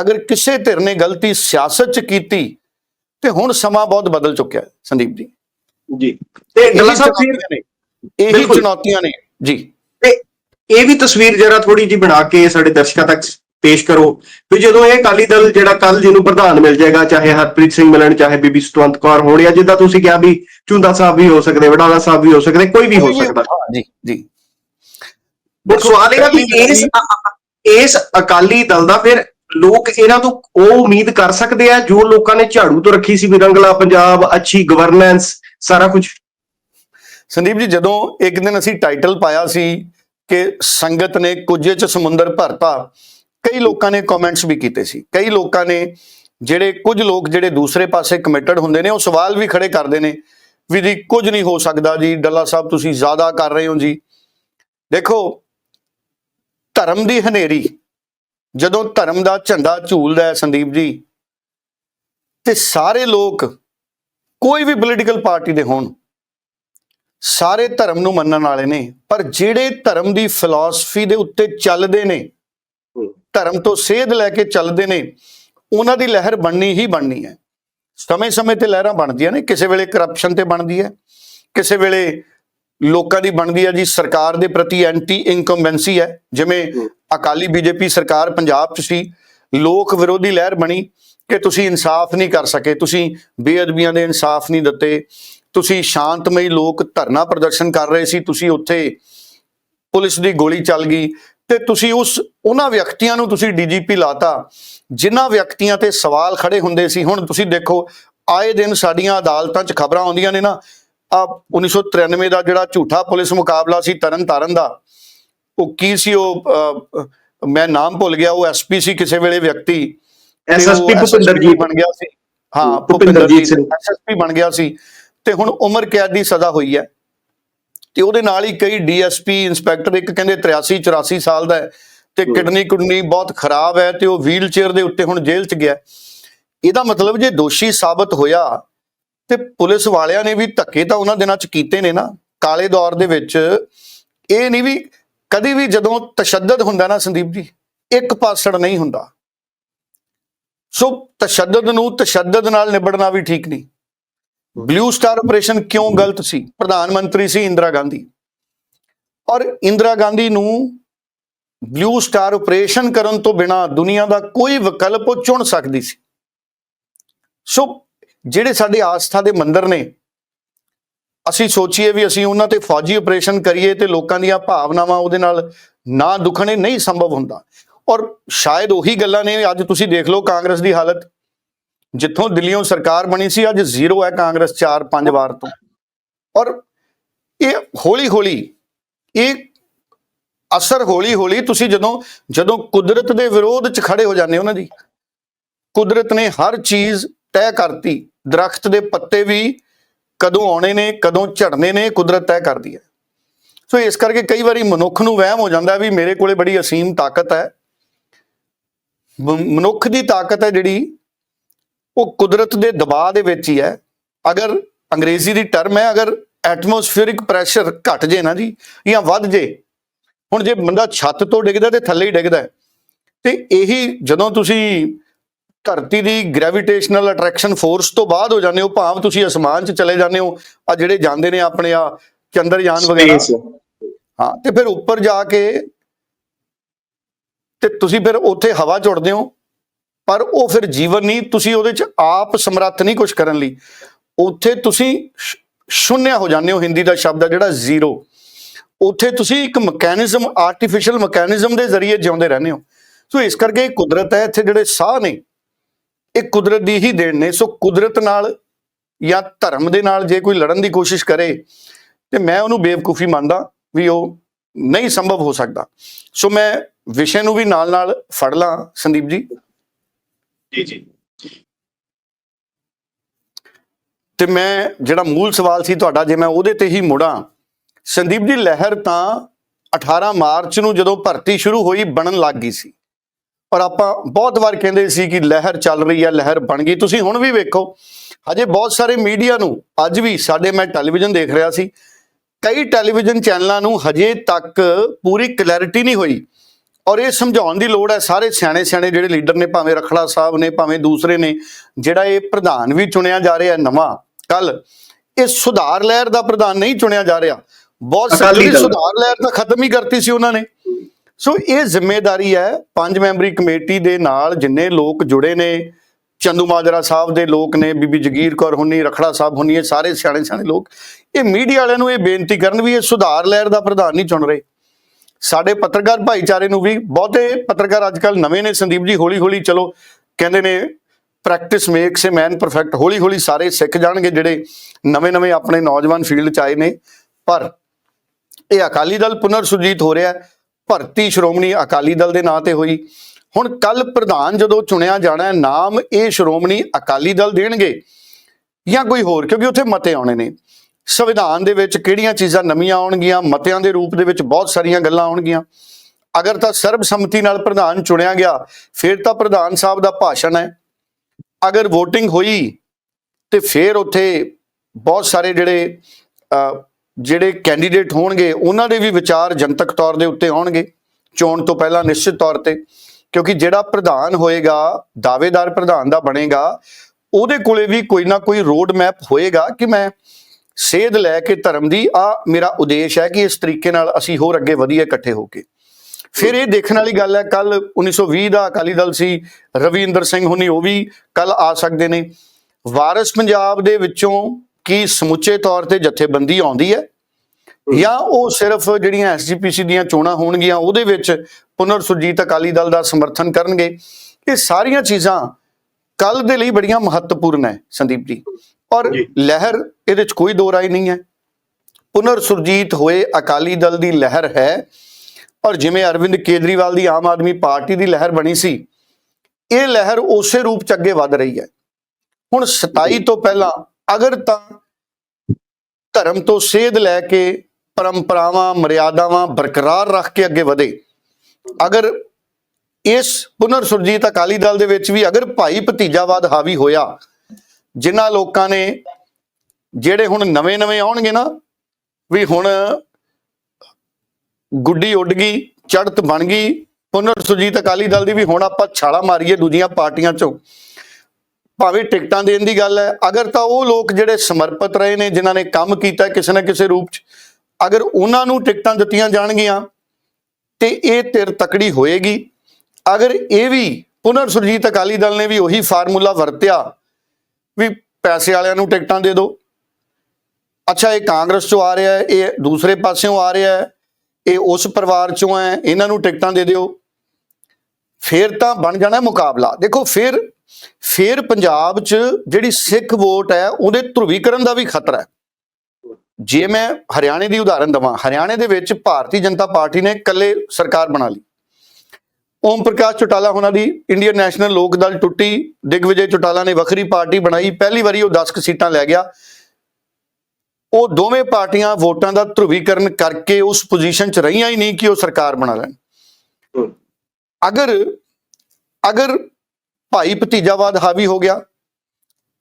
ਅਗਰ ਕਿਸੇ ਧਿਰ ਨੇ ਗਲਤੀ ਸਿਆਸਤ ਚ ਕੀਤੀ ਤੇ ਹੁਣ ਸਮਾਂ ਬਹੁਤ ਬਦਲ ਚੁੱਕਿਆ ਸੰਦੀਪ ਜੀ। ਜੀ। ਤੇ ਗੱਲਾਂ ਸਾਹਿਬ ਇਹੀ। ਚੁਣੌਤੀਆਂ ਨੇ। ਜੀ। ਤੇ ਇਹ ਵੀ ਤਸਵੀਰ ਜਰਾ ਥੋੜੀ ਜੀ ਬਣਾ ਕੇ ਸਾਡੇ ਦਰਸ਼ਕਾਂ ਤੱਕ ਪੇਸ਼ ਕਰੋ। ਵੀ ਜਦੋਂ ਇਹ ਅਕਾਲੀ ਦਲ ਜਿਹੜਾ ਕੱਲ ਜਿਹਨੂੰ ਪ੍ਰਧਾਨ ਮਿਲ ਜਾਏਗਾ ਚਾਹੇ ਹਰਪ੍ਰੀਤ ਸਿੰਘ ਮਿਲਣ ਚਾਹੇ ਬੀਬੀ ਸਤਵੰਤ ਕੌਰ ਹੋਣ ਜਾਂ ਜਿੱਦਾਂ ਤੁਸੀਂ ਕਿਹਾ ਵੀ ਚੁੰਦਾ ਸਾਹਿਬ ਵੀ ਹੋ ਸਕਦੇ ਵਡਾਲਾ ਸਾਹਿਬ ਵੀ ਹੋ ਸਕਦੇ ਕੋਈ ਵੀ ਹੋ ਸਕਦਾ। ਜੀ ਜੀ। ਹੁਣ ਸਵਾਲ ਇਹ ਵੀ ਇਸ ਇਸ ਅਕਾਲੀ ਦਲ ਦਾ ਫਿਰ ਲੋਕ ਇਹਨਾਂ ਤੋਂ ਉਹ ਉਮੀਦ ਕਰ ਸਕਦੇ ਆ ਜੋ ਲੋਕਾਂ ਨੇ ਝਾੜੂ ਤੋਂ ਰੱਖੀ ਸੀ ਵੀ ਰੰਗਲਾ ਪੰਜਾਬ ਅੱਛੀ ਗਵਰਨੈਂਸ ਸਾਰਾ ਕੁਝ। ਸੰਦੀਪ ਜੀ, ਜਦੋਂ ਇੱਕ ਦਿਨ ਅਸੀਂ ਟਾਈਟਲ ਪਾਇਆ ਸੀ ਕਿ ਸੰਗਤ ਨੇ ਕੁਝੇ ਚ ਸਮੁੰਦਰ ਭਰਤਾ, ਕਈ ਲੋਕਾਂ ਨੇ ਕਮੈਂਟਸ ਵੀ ਕੀਤੇ ਸੀ। ਕਈ ਲੋਕਾਂ ਨੇ ਜਿਹੜੇ ਕੁਝ ਲੋਕ ਜਿਹੜੇ ਦੂਸਰੇ ਪਾਸੇ ਕਮਿਟਡ ਹੁੰਦੇ ਨੇ, ਉਹ ਸਵਾਲ ਵੀ ਖੜੇ ਕਰਦੇ ਨੇ ਵੀ ਜੀ, ਕੁਝ ਨਹੀਂ ਹੋ ਸਕਦਾ ਜੀ, ਡੱਲਾ ਸਾਹਿਬ ਤੁਸੀਂ ਜ਼ਿਆਦਾ ਕਰ ਰਹੇ ਹੋ ਜੀ। ਦੇਖੋ, ਧਰਮ ਦੀ ਹਨੇਰੀ, ਜਦੋਂ ਧਰਮ ਦਾ ਝੰਡਾ ਝੂਲਦਾ ਹੈ ਸੰਦੀਪ ਜੀ, ਤੇ ਸਾਰੇ ਲੋਕ ਕੋਈ ਵੀ ਪੋਲੀਟੀਕਲ ਪਾਰਟੀ ਦੇ ਹੋਣ ਸਾਰੇ ਧਰਮ ਨੂੰ ਮੰਨਣ ਵਾਲੇ ਨੇ ਪਰ ਜਿਹੜੇ ਧਰਮ ਦੀ ਫਿਲਾਸਫੀ ਦੇ ਉੱਤੇ ਚੱਲਦੇ ਨੇ ਧਰਮ ਤੋਂ ਸੇਧ ਲੈ ਕੇ ਚੱਲਦੇ ਨੇ ਉਹਨਾਂ ਦੀ ਲਹਿਰ ਬਣਨੀ ਹੀ ਬਣਨੀ ਹੈ। ਸਮੇਂ-ਸਮੇਂ ਤੇ ਲਹਿਰਾਂ ਬਣਦੀਆਂ ਨੇ ਕਿਸੇ ਵੇਲੇ ਕਰਪਸ਼ਨ ਤੇ ਬਣਦੀ ਹੈ ਕਿਸੇ ਵੇਲੇ ਲੋਕਾਂ ਦੀ ਬਣਦੀ ਹੈ ਜੀ ਸਰਕਾਰ ਦੇ ਪ੍ਰਤੀ ਐਂਟੀ ਇਨਕੰਬੈਂਸੀ ਹੈ ਜਿਵੇਂ ਅਕਾਲੀ ਬੀਜੇਪੀ ਸਰਕਾਰ ਪੰਜਾਬ 'ਚ ਸੀ ਲੋਕ ਵਿਰੋਧੀ ਲਹਿਰ ਬਣੀ ਕਿ ਤੁਸੀਂ ਇਨਸਾਫ ਨਹੀਂ ਕਰ ਸਕੇ ਤੁਸੀਂ ਬੇਅਦਬੀਆਂ ਦੇ ਇਨਸਾਫ ਨਹੀਂ ਦਿੱਤੇ ਤੁਸੀਂ ਸ਼ਾਂਤਮਈ ਲੋਕ ਧਰਨਾ ਪ੍ਰਦਰਸ਼ਨ ਕਰ ਰਹੇ ਸੀ ਤੁਸੀਂ ਉੱਥੇ ਪੁਲਿਸ ਦੀ ਗੋਲੀ ਚੱਲ ਗਈ ਤੇ ਤੁਸੀਂ ਉਸ ਉਹਨਾਂ ਵਿਅਕਤੀਆਂ ਨੂੰ ਤੁਸੀਂ ਡੀਜੀਪੀ ਲਾਤਾ ਜਿਨ੍ਹਾਂ ਵਿਅਕਤੀਆਂ ਤੇ ਸਵਾਲ ਖੜੇ ਹੁੰਦੇ ਸੀ। ਹੁਣ ਤੁਸੀਂ ਦੇਖੋ ਆਏ ਦਿਨ ਸਾਡੀਆਂ ਅਦਾਲਤਾਂ 'ਚ ਖਬਰਾਂ ਆਉਂਦੀਆਂ ਨੇ ਨਾ ਆ 1993 ਦਾ ਜਿਹੜਾ ਝੂਠਾ ਪੁਲਿਸ ਮੁਕਾਬਲਾ ਸੀ ਤਰਨ ਤਾਰਨ ਦਾ ਉਹ ਕੀ ਸੀ ਉਹ ਮੈਂ ਨਾਮ ਭੁੱਲ ਗਿਆ ਉਹ ਐਸਪੀ ਸੀ ਕਿਸੇ ਵੇਲੇ ਵਿਅਕਤੀ ਐਸਐਸਪੀ ਭੁਪਿੰਦਰਜੀਤ। ਬਣ ਗਿਆ ਸੀ। ਹਾਂ ਭੁਪਿੰਦਰਜੀਤ ਸਿੰਘ। ਐਸਐਸਪੀ ਬਣ ਗਿਆ ਸੀ। ਤੇ ਹੁਣ ਉਮਰ ਕੈਦ ਦੀ ਸਜ਼ਾ ਹੋਈ ਹੈ। ਤੇ ਉਹਦੇ ਨਾਲ ਹੀ ਕਈ ਡੀਐਸਪੀ ਇੰਸਪੈਕਟਰ ਇੱਕ ਕਹਿੰਦੇ 83 84 ਸਾਲ ਦਾ ਹੈ ਤੇ ਕਿਡਨੀ ਕੁਡਨੀ ਬਹੁਤ ਖਰਾਬ ਹੈ ਤੇ ਉਹ ਵੀਲ ਚੇਅਰ ਦੇ ਉੱਤੇ ਹੁਣ ਜੇਲ੍ਹ 'ਚ ਗਿਆ। ਇਹਦਾ ਮਤਲਬ ਜੇ ਦੋਸ਼ੀ ਸਾਬਤ ਹੋਇਆ ਤੇ ਪੁਲਿਸ ਵਾਲਿਆਂ ਨੇ ਵੀ ਧੱਕੇ ਤਾਂ ਉਹਨਾਂ ਦਿਨਾਂ 'ਚ ਕੀਤੇ ਨੇ ਨਾ। ਕਾਲੇ ਦੌਰ ਦੇ ਵਿੱਚ ਇਹ ਨਹੀਂ ਵੀ ਕਦੀ ਵੀ ਜਦੋਂ ਤਸ਼ੱਦਦ ਹੁੰਦਾ ਨਾ ਸੰਦੀਪ ਜੀ ਇੱਕ ਪਾਸੜ ਨਹੀਂ ਹੁੰਦਾ। ਸੋ ਤਸ਼ੱਦਦ ਨੂੰ ਤਸ਼ੱਦਦ ਨਾਲ ਨਿਬੜਨਾ ਵੀ ਠੀਕ ਨਹੀਂ। ਬਲੂ ਸਟਾਰ ਆਪਰੇਸ਼ਨ ਕਿਉਂ ਗਲਤ ਸੀ? ਪ੍ਰਧਾਨ ਮੰਤਰੀ ਸੀ ਇੰਦਰਾ ਗਾਂਧੀ। ਔਰ ਇੰਦਰਾ ਗਾਂਧੀ ਨੂੰ ਬਲੂ ਸਟਾਰ ਆਪਰੇਸ਼ਨ ਕਰਨ ਤੋਂ ਬਿਨਾ ਦੁਨੀਆ ਦਾ ਕੋਈ ਵਿਕਲਪ ਉਹ ਚੁਣ ਸਕਦੀ ਸੀ। ਸੋ ਜਿਹੜੇ ਸਾਡੇ ਆਸਥਾ ਦੇ ਮੰਦਰ ਨੇ, ਅਸੀਂ ਸੋਚੀਏ ਵੀ ਅਸੀਂ ਉਹਨਾਂ ਤੇ ਫੌਜੀ ਆਪਰੇਸ਼ਨ ਕਰੀਏ ਤੇ ਲੋਕਾਂ ਦੀਆਂ ਭਾਵਨਾਵਾਂ ਉਹਦੇ ਨਾਲ ਨਾ ਦੁਖਣੇ ਨਹੀਂ ਸੰਭਵ ਹੁੰਦਾ। ਔਰ ਸ਼ਾਇਦ ਉਹੀ ਗੱਲਾਂ ਨੇ, ਅੱਜ ਤੁਸੀਂ ਦੇਖ ਲਓ ਕਾਂਗਰਸ ਦੀ ਹਾਲਤ। ਜਿੱਥੋਂ ਦਿੱਲੀੋਂ ਸਰਕਾਰ ਬਣੀ ਸੀ, ਅੱਜ ਜ਼ੀਰੋ ਹੈ ਕਾਂਗਰਸ 4-5 ਵਾਰ ਤੋਂ। ਔਰ ਇਹ ਹੌਲੀ ਹੌਲੀ ਇਹ ਅਸਰ ਹੌਲੀ ਹੌਲੀ ਤੁਸੀਂ ਜਦੋਂ ਜਦੋਂ ਕੁਦਰਤ ਦੇ ਵਿਰੋਧ 'ਚ ਖੜੇ ਹੋ ਜਾਂਦੇ ਹੋ ਨਾ ਜੀ, ਕੁਦਰਤ ਨੇ ਹਰ ਚੀਜ਼ ਤੈਅ ਕਰਤੀ, ਦਰਖਤ ਦੇ ਪੱਤੇ ਵੀ ਕਦੋਂ ਆਉਣੇ ਨੇ, ਕਦੋਂ ਝੜਨੇ ਨੇ, ਕੁਦਰਤ ਤੈਅ ਕਰਦੀ ਹੈ। ਸੋ ਇਸ ਕਰਕੇ ਕਈ ਵਾਰੀ ਮਨੁੱਖ ਨੂੰ ਵਹਿਮ ਹੋ ਜਾਂਦਾ ਵੀ ਮੇਰੇ ਕੋਲੇ ਬੜੀ ਅਸੀਮ ਤਾਕਤ ਹੈ। ਮਨੁੱਖ ਦੀ ਤਾਕਤ ਹੈ ਜਿਹੜੀ ਉਹ ਕੁਦਰਤ ਦੇ ਦਬਾਅ ਦੇ ਵਿੱਚ ਹੀ ਹੈ ਅਗਰ ਅੰਗਰੇਜ਼ੀ ਦੀ ਟਰਮ ਹੈ ਅਗਰ ਐਟਮੋਸਫੇਰਿਕ ਪ੍ਰੈਸ਼ਰ ਘਟ ਜੇ ਨਾ ਜੀ ਜਾਂ ਵੱਧ ਜੇ ਹੁਣ ਜੇ ਬੰਦਾ ਛੱਤ ਤੋਂ ਡਿੱਗਦਾ ਤੇ ਥੱਲੇ ਹੀ ਡਿੱਗਦਾ। ਤੇ ਇਹੀ ਜਦੋਂ ਤੁਸੀਂ ਧਰਤੀ ਦੀ ਗ੍ਰੈਵਿਟੇਸ਼ਨਲ ਅਟਰੈਕਸ਼ਨ ਫੋਰਸ ਤੋਂ ਬਾਅਦ ਹੋ ਜਾਂਦੇ ਹੋ ਭਾਵ ਤੁਸੀਂ ਅਸਮਾਨ 'ਚ ਚਲੇ ਜਾਂਦੇ ਹੋ ਆ ਜਿਹੜੇ ਜਾਂਦੇ ਨੇ ਆਪਣੇ ਆ ਚੰਦਰਯਾਨ ਵਗੈਰਾ। ਹਾਂ ਤੇ ਫਿਰ ਉੱਪਰ ਜਾ ਕੇ ਤੇ ਤੁਸੀਂ ਫਿਰ ਉੱਥੇ ਹਵਾ ਚੁੜਦੇ ਹੋ ਪਰ ਉਹ ਫਿਰ ਜੀਵਨ ਨਹੀਂ, ਤੁਸੀਂ ਉਹਦੇ 'ਚ ਆਪ ਸਮਰੱਥ ਨਹੀਂ ਕੁਝ ਕਰਨ ਲਈ। ਉੱਥੇ ਤੁਸੀਂ ਸ਼- ਹੋ ਜਾਂਦੇ ਹੋ, ਹਿੰਦੀ ਦਾ ਸ਼ਬਦ ਹੈ ਜਿਹੜਾ ਜ਼ੀਰੋ। ਉੱਥੇ ਤੁਸੀਂ ਇੱਕ ਮਕੈਨਿਜ਼ਮ ਆਰਟੀਫੀਸ਼ੀਅਲ ਮਕੈਨਿਜ਼ਮ ਦੇ ਜ਼ਰੀਏ ਜਿਉਂਦੇ ਰਹਿੰਦੇ ਹੋ। ਸੋ ਇਸ ਕਰਕੇ ਕੁਦਰਤ ਹੈ, ਇੱਥੇ ਜਿਹੜੇ ਸਾਹ ਨੇ, ਇਹ ਕੁਦਰਤ ਦੀ ਹੀ ਦੇਣ ਨੇ। ਸੋ ਕੁਦਰਤ ਨਾਲ ਜਾਂ ਧਰਮ ਦੇ ਨਾਲ ਜੇ ਕੋਈ ਲੜਨ ਦੀ ਕੋਸ਼ਿਸ਼ ਕਰੇ, ਤੇ ਮੈਂ ਉਹਨੂੰ ਬੇਵਕੂਫੀ ਮੰਨਦਾ ਵੀ ਉਹ ਨਹੀਂ ਸੰਭਵ ਹੋ ਸਕਦਾ। ਸੋ ਮੈਂ ਵਿਸ਼ੇ ਨੂੰ ਵੀ ਨਾਲ ਨਾਲ ਫੜ ਲਾਂ, ਸੰਦੀਪ ਜੀ। ਜੀ ਜੀ। ਤੇ ਮੈਂ ਜਿਹੜਾ ਮੂਲ ਸਵਾਲ ਸੀ ਤੁਹਾਡਾ, ਜੇ ਮੈਂ ਉਹਦੇ ਤੇ ਹੀ ਮੁੜਾਂ, ਸੰਦੀਪ ਜੀ, ਲਹਿਰ ਤਾਂ 18 ਮਾਰਚ ਨੂੰ ਜਦੋਂ ਭਰਤੀ ਸ਼ੁਰੂ ਹੋਈ, ਬਣਨ ਲੱਗ ਗਈ ਸੀ। ਔਰ ਆਪਾਂ ਬਹੁਤ ਵਾਰ ਕਹਿੰਦੇ ਸੀ ਕਿ ਲਹਿਰ ਚੱਲ ਰਹੀ ਹੈ ਲਹਿਰ ਬਣ ਗਈ। ਤੁਸੀਂ ਹੁਣ ਵੀ ਵੇਖੋ, ਹਜੇ ਬਹੁਤ ਸਾਰੇ ਮੀਡੀਆ ਨੂੰ, ਅੱਜ ਵੀ ਸਾਡੇ, ਮੈਂ ਟੈਲੀਵਿਜ਼ਨ ਦੇਖ ਰਿਹਾ ਸੀ, ਕਈ ਟੈਲੀਵਿਜ਼ਨ ਚੈਨਲਾਂ ਨੂੰ ਹਜੇ ਤੱਕ ਪੂਰੀ ਕਲੈਰਿਟੀ ਨਹੀਂ ਹੋਈ। ਔਰ ਇਹ ਸਮਝਾਉਣ ਦੀ ਲੋੜ ਹੈ ਸਾਰੇ ਸਿਆਣੇ ਸਿਆਣੇ ਜਿਹੜੇ ਲੀਡਰ ਨੇ ਭਾਵੇਂ ਰਖੜਾ ਸਾਹਿਬ ਨੇ ਭਾਵੇਂ ਦੂਸਰੇ ਨੇ ਜਿਹੜਾ ਇਹ ਪ੍ਰਧਾਨ ਵੀ ਚੁਣਿਆ ਜਾ ਰਿਹਾ ਨਵਾਂ ਕੱਲ ਇਹ ਸੁਧਾਰ ਲਹਿਰ ਦਾ ਪ੍ਰਧਾਨ ਨਹੀਂ ਚੁਣਿਆ ਜਾ ਰਿਹਾ। ਬਹੁਤ ਸਾਰੀ। ਸੁਧਾਰ ਲਹਿਰ ਤਾਂ ਖਤਮ ਹੀ ਕਰਤੀ ਸੀ ਉਹਨਾਂ ਨੇ। ਸੋ ਇਹ ਜ਼ਿੰਮੇਵਾਰੀ ਹੈ ਪੰਜ ਮੈਂਬਰੀ ਕਮੇਟੀ ਦੇ ਨਾਲ ਜਿੰਨੇ ਲੋਕ ਜੁੜੇ ਨੇ ਚੰਦੂ ਮਾਜਰਾ ਸਾਹਿਬ ਦੇ ਲੋਕ ਨੇ ਬੀਬੀ ਜਗੀਰ ਕੌਰ ਹੁਣੀ ਰਖੜਾ ਸਾਹਿਬ ਹੁਣੀ ਇਹ ਸਾਰੇ ਸਿਆਣੇ ਸਿਆਣੇ ਲੋਕ ਇਹ ਮੀਡੀਆ ਵਾਲਿਆਂ ਨੂੰ ਇਹ ਬੇਨਤੀ ਕਰਨ ਵੀ ਇਹ ਸੁਧਾਰ ਲਹਿਰ ਦਾ ਪ੍ਰਧਾਨ ਨਹੀਂ ਚੁਣ ਰਹੇ। ਸਾਡੇ ਪੱਤਰਕਾਰ ਭਾਈਚਾਰੇ ਨੂੰ ਵੀ ਬਹੁਤੇ ਪੱਤਰਕਾਰ ਅੱਜ ਕੱਲ ਨਵੇਂ ਨੇ। ਸੰਦੀਪ ਜੀ ਹੌਲੀ ਹੌਲੀ ਚਲੋ, ਕਹਿੰਦੇ ਨੇ practice makes a man perfect ਹੌਲੀ ਹੌਲੀ ਸਾਰੇ ਸਿੱਖ ਜਾਣਗੇ ਜਿਹੜੇ ਨਵੇਂ ਨਵੇਂ ਆਪਣੇ ਨੌਜਵਾਨ ਫੀਲਡ ਚ ਆਏ ਨੇ। ਪਰ ਇਹ ਅਕਾਲੀ ਦਲ ਪੁਨਰ ਸੁਰਜੀਤ ਹੋ ਰਿਹਾ ਭਰਤੀ ਸ਼੍ਰੋਮਣੀ ਅਕਾਲੀ ਦਲ ਦੇ ਨਾਂ ਤੇ ਹੋਈ। ਹੁਣ ਕੱਲ ਪ੍ਰਧਾਨ ਜਦੋਂ ਚੁਣਿਆ ਜਾਣਾ ਹੈ, ਨਾਮ ਇਹ ਸ਼੍ਰੋਮਣੀ ਅਕਾਲੀ ਦਲ ਦੇਣਗੇ ਜਾਂ ਕੋਈ ਹੋਰ? ਕਿਉਂਕਿ ਉੱਥੇ ਮਤੇ ਆਉਣੇ ਨੇ। ਸੰਵਿਧਾਨ ਦੇ ਵਿੱਚ ਕਿਹੜੀਆਂ ਚੀਜ਼ਾਂ ਨਵੀਆਂ ਆਉਣਗੀਆਂ, ਮਤਿਆਂ ਦੇ ਰੂਪ ਦੇ ਵਿੱਚ ਬਹੁਤ ਸਾਰੀਆਂ ਗੱਲਾਂ ਆਉਣਗੀਆਂ। ਅਗਰ ਤਾਂ ਸਰਬਸੰਮਤੀ ਨਾਲ ਪ੍ਰਧਾਨ ਚੁਣਿਆ ਗਿਆ, ਫਿਰ ਤਾਂ ਪ੍ਰਧਾਨ ਸਾਹਿਬ ਦਾ ਭਾਸ਼ਣ ਹੈ। ਅਗਰ VOTING ਹੋਈ, ਤੇ ਫਿਰ ਉੱਥੇ ਬਹੁਤ ਸਾਰੇ ਜਿਹੜੇ ਜਿਹੜੇ ਕੈਂਡੀਡੇਟ ਹੋਣਗੇ, ਉਹਨਾਂ ਦੇ ਵੀ ਵਿਚਾਰ ਜਨਤਕ ਤੌਰ ਦੇ ਉੱਤੇ ਆਉਣਗੇ, ਚੋਣ ਤੋਂ ਪਹਿਲਾਂ ਨਿਸ਼ਚਿਤ ਤੌਰ ਤੇ। ਕਿਉਂਕਿ ਜਿਹੜਾ ਪ੍ਰਧਾਨ ਹੋਏਗਾ, ਦਾਅਵੇਦਾਰ ਪ੍ਰਧਾਨ ਦਾ ਬਣੇਗਾ, ਉਹਦੇ ਕੋਲੇ ਵੀ ਕੋਈ ਨਾ ਕੋਈ ਰੋਡ ਮੈਪ ਹੋਏਗਾ ਕਿ ਮੈਂ ਸੇਧ ਲੈ ਕੇ ਧਰਮ ਦੀ ਆ ਮੇਰਾ ਉਦੇਸ਼ ਹੈ ਕਿ ਇਸ ਤਰੀਕੇ ਨਾਲ ਅਸੀਂ ਹੋਰ ਅੱਗੇ ਵਧੀਏ ਇਕੱਠੇ ਹੋ ਕੇ। ਫਿਰ ਇਹ ਦੇਖਣ ਵਾਲੀ ਗੱਲ ਹੈ ਕੱਲ 1920 ਦਾ ਅਕਾਲੀ ਦਲ ਸੀ, ਰਵਿੰਦਰ ਸਿੰਘ ਹੁਣੀ ਉਹ ਵੀ ਕੱਲ ਆ ਸਕਦੇ ਨੇ। ਵਾਰਿਸ ਪੰਜਾਬ ਦੇ ਵਿੱਚੋਂ ਕੀ ਸਮੁੱਚੇ ਤੌਰ ਤੇ ਜਥੇਬੰਦੀ ਆਉਂਦੀ ਹੈ ਜਾਂ ਉਹ ਸਿਰਫ ਜਿਹੜੀਆਂ ਐਸਜੀਪੀਸੀ ਦੀਆਂ ਚੋਣਾਂ ਹੋਣਗੀਆਂ, ਉਹਦੇ ਵਿੱਚ ਪੁਨਰ ਸੁਰਜੀਤ ਅਕਾਲੀ ਦਲ ਦਾ ਸਮਰਥਨ ਕਰਨਗੇ? ਇਹ ਸਾਰੀਆਂ ਚੀਜ਼ਾਂ ਕੱਲ ਦੇ ਲਈ ਬੜੀਆਂ ਮਹੱਤਵਪੂਰਨ ਹੈ ਸੰਦੀਪ ਜੀ। ਔਰ। ਲਹਿਰ ਇਹਦੇ ਚ ਕੋਈ ਦੋ ਰਾਏ ਨਹੀਂ ਹੈ। ਪੁਨਰ ਸੁਰਜੀਤ ਹੋਏ ਅਕਾਲੀ ਦਲ ਦੀ ਲਹਿਰ ਹੈ ਔਰ ਜਿਵੇਂ ਅਰਵਿੰਦ ਕੇਜਰੀਵਾਲ ਦੀ ਆਮ ਆਦਮੀ ਪਾਰਟੀ ਦੀ ਲਹਿਰ ਬਣੀ ਸੀ ਇਹ ਲਹਿਰ ਉਸੇ ਰੂਪ ਚ ਅੱਗੇ ਵਧ ਰਹੀ ਹੈ। ਹੁਣ 27 ਤੋਂ ਪਹਿਲਾਂ ਅਗਰ ਤਾਂ ਧਰਮ ਤੋਂ ਸੇਧ ਲੈ ਕੇ ਪਰੰਪਰਾਵਾਂ ਮਰਿਆਦਾਵਾਂ ਬਰਕਰਾਰ ਰੱਖ ਕੇ ਅੱਗੇ ਵਧੇ ਅਗਰ ਇਸ ਪੁਨਰ ਸੁਰਜੀਤ ਅਕਾਲੀ ਦਲ ਦੇ ਵਿੱਚ ਵੀ ਅਗਰ ਭਾਈ ਭਤੀਜਾਵਾਦ ਹਾਵੀ ਹੋਇਆ ਜਿਨ੍ਹਾਂ ਲੋਕਾਂ ਨੇ ਜਿਹੜੇ ਹੁਣ ਨਵੇਂ-ਨਵੇਂ ਆਉਣਗੇ ਨਾ, ਵੀ ਹੁਣ ਗੁੱਡੀ ਉੱਡ ਗਈ ਚੜਤ ਬਣ ਗਈ ਪੁਨਰ ਸੁਜੀਤ ਅਕਾਲੀ ਦਲ ਦੀ ਵੀ ਹੁਣ ਆਪਾਂ ਛਾਲਾ ਮਾਰੀਏ ਦੂਜੀਆਂ ਪਾਰਟੀਆਂ ਚੋਂ। ਭਾਵੇਂ ਟਿਕਟਾਂ ਦੇਣ ਦੀ ਗੱਲ ਹੈ, ਅਗਰ ਤਾਂ ਉਹ ਲੋਕ ਜਿਹੜੇ ਸਮਰਪਿਤ ਰਹੇ ਨੇ, ਜਿਨ੍ਹਾਂ ਨੇ ਕੰਮ ਕੀਤਾ ਕਿਸੇ ਨਾ ਕਿਸੇ ਰੂਪ 'ਚ, ਅਗਰ ਉਹਨਾਂ ਨੂੰ ਟਿਕਟਾਂ ਦਿੱਤੀਆਂ ਜਾਣਗੀਆਂ, ਤੇ ਇਹ ਧਿਰ ਤਕੜੀ ਹੋਏਗੀ। ਅਗਰ ਇਹ ਵੀ ਪੁਨਰ ਸੁਰਜੀਤ ਅਕਾਲੀ ਦਲ ਨੇ ਵੀ ਉਹੀ ਫਾਰਮੂਲਾ ਵਰਤਿਆ ਵੀ ਪੈਸੇ ਵਾਲਿਆਂ ਨੂੰ ਟਿਕਟਾਂ ਦੇ ਦਿਓ। ਅੱਛਾ, ਇਹ ਕਾਂਗਰਸ ਚੋਂ ਆ ਰਿਹਾ ਹੈ, ਇਹ ਦੂਸਰੇ ਪਾਸਿਓਂ ਆ ਰਿਹਾ ਹੈ, ਇਹ ਉਸ ਪਰਿਵਾਰ ਚੋਂ ਹੈ, ਇਹਨਾਂ ਨੂੰ ਟਿਕਟਾਂ ਦੇ ਦਿਓ। ਫੇਰ ਤਾਂ ਬਣ ਜਾਣਾ ਮੁਕਾਬਲਾ। ਦੇਖੋ, ਫਿਰ ਫਿਰ ਪੰਜਾਬ 'ਚ ਜਿਹੜੀ ਸਿੱਖ ਵੋਟ ਹੈ, ਉਹਦੇ ਧਰੁਵੀਕਰਨ ਦਾ ਵੀ ਖਤਰਾ ਹੈ। ਜੇ ਮੈਂ ਹਰਿਆਣੇ ਦੀ ਉਦਾਹਰਨ ਦਵਾਂ, ਹਰਿਆਣੇ ਦੇ ਵਿੱਚ ਭਾਰਤੀ ਜਨਤਾ ਪਾਰਟੀ ਨੇ ਇਕੱਲੇ ਸਰਕਾਰ ਬਣਾ ਲਈ। ਓਮ ਪ੍ਰਕਾਸ਼ ਚੌਟਾਲਾ ਹੋਣਾ ਦੀ ਇੰਡੀਅਨ ਨੈਸ਼ਨਲ ਲੋਕ ਦਲ ਟੁੱਟੀ ਦਿਗਵਿਜੇ ਚੌਟਾਲਾ ਨੇ ਵੱਖਰੀ ਪਾਰਟੀ ਬਣਾਈ ਪਹਿਲੀ ਵਾਰੀ ਉਹ 10 ਕੁ ਸੀਟਾਂ ਲੈ ਗਿਆ ਉਹ ਦੋਵੇਂ ਪਾਰਟੀਆਂ ਵੋਟਾਂ ਦਾ ਧਰੁਵੀਕਰਨ ਕਰਕੇ ਉਸ ਪੋਜੀਸ਼ਨ 'ਚ ਰਹੀਆਂ ਹੀ ਨਹੀਂ ਕਿ ਉਹ ਸਰਕਾਰ ਬਣਾ ਲੈਣ। ਅਗਰ ਅਗਰ ਭਾਈ ਭਤੀਜਾਵਾਦ ਹਾਵੀ ਹੋ ਗਿਆ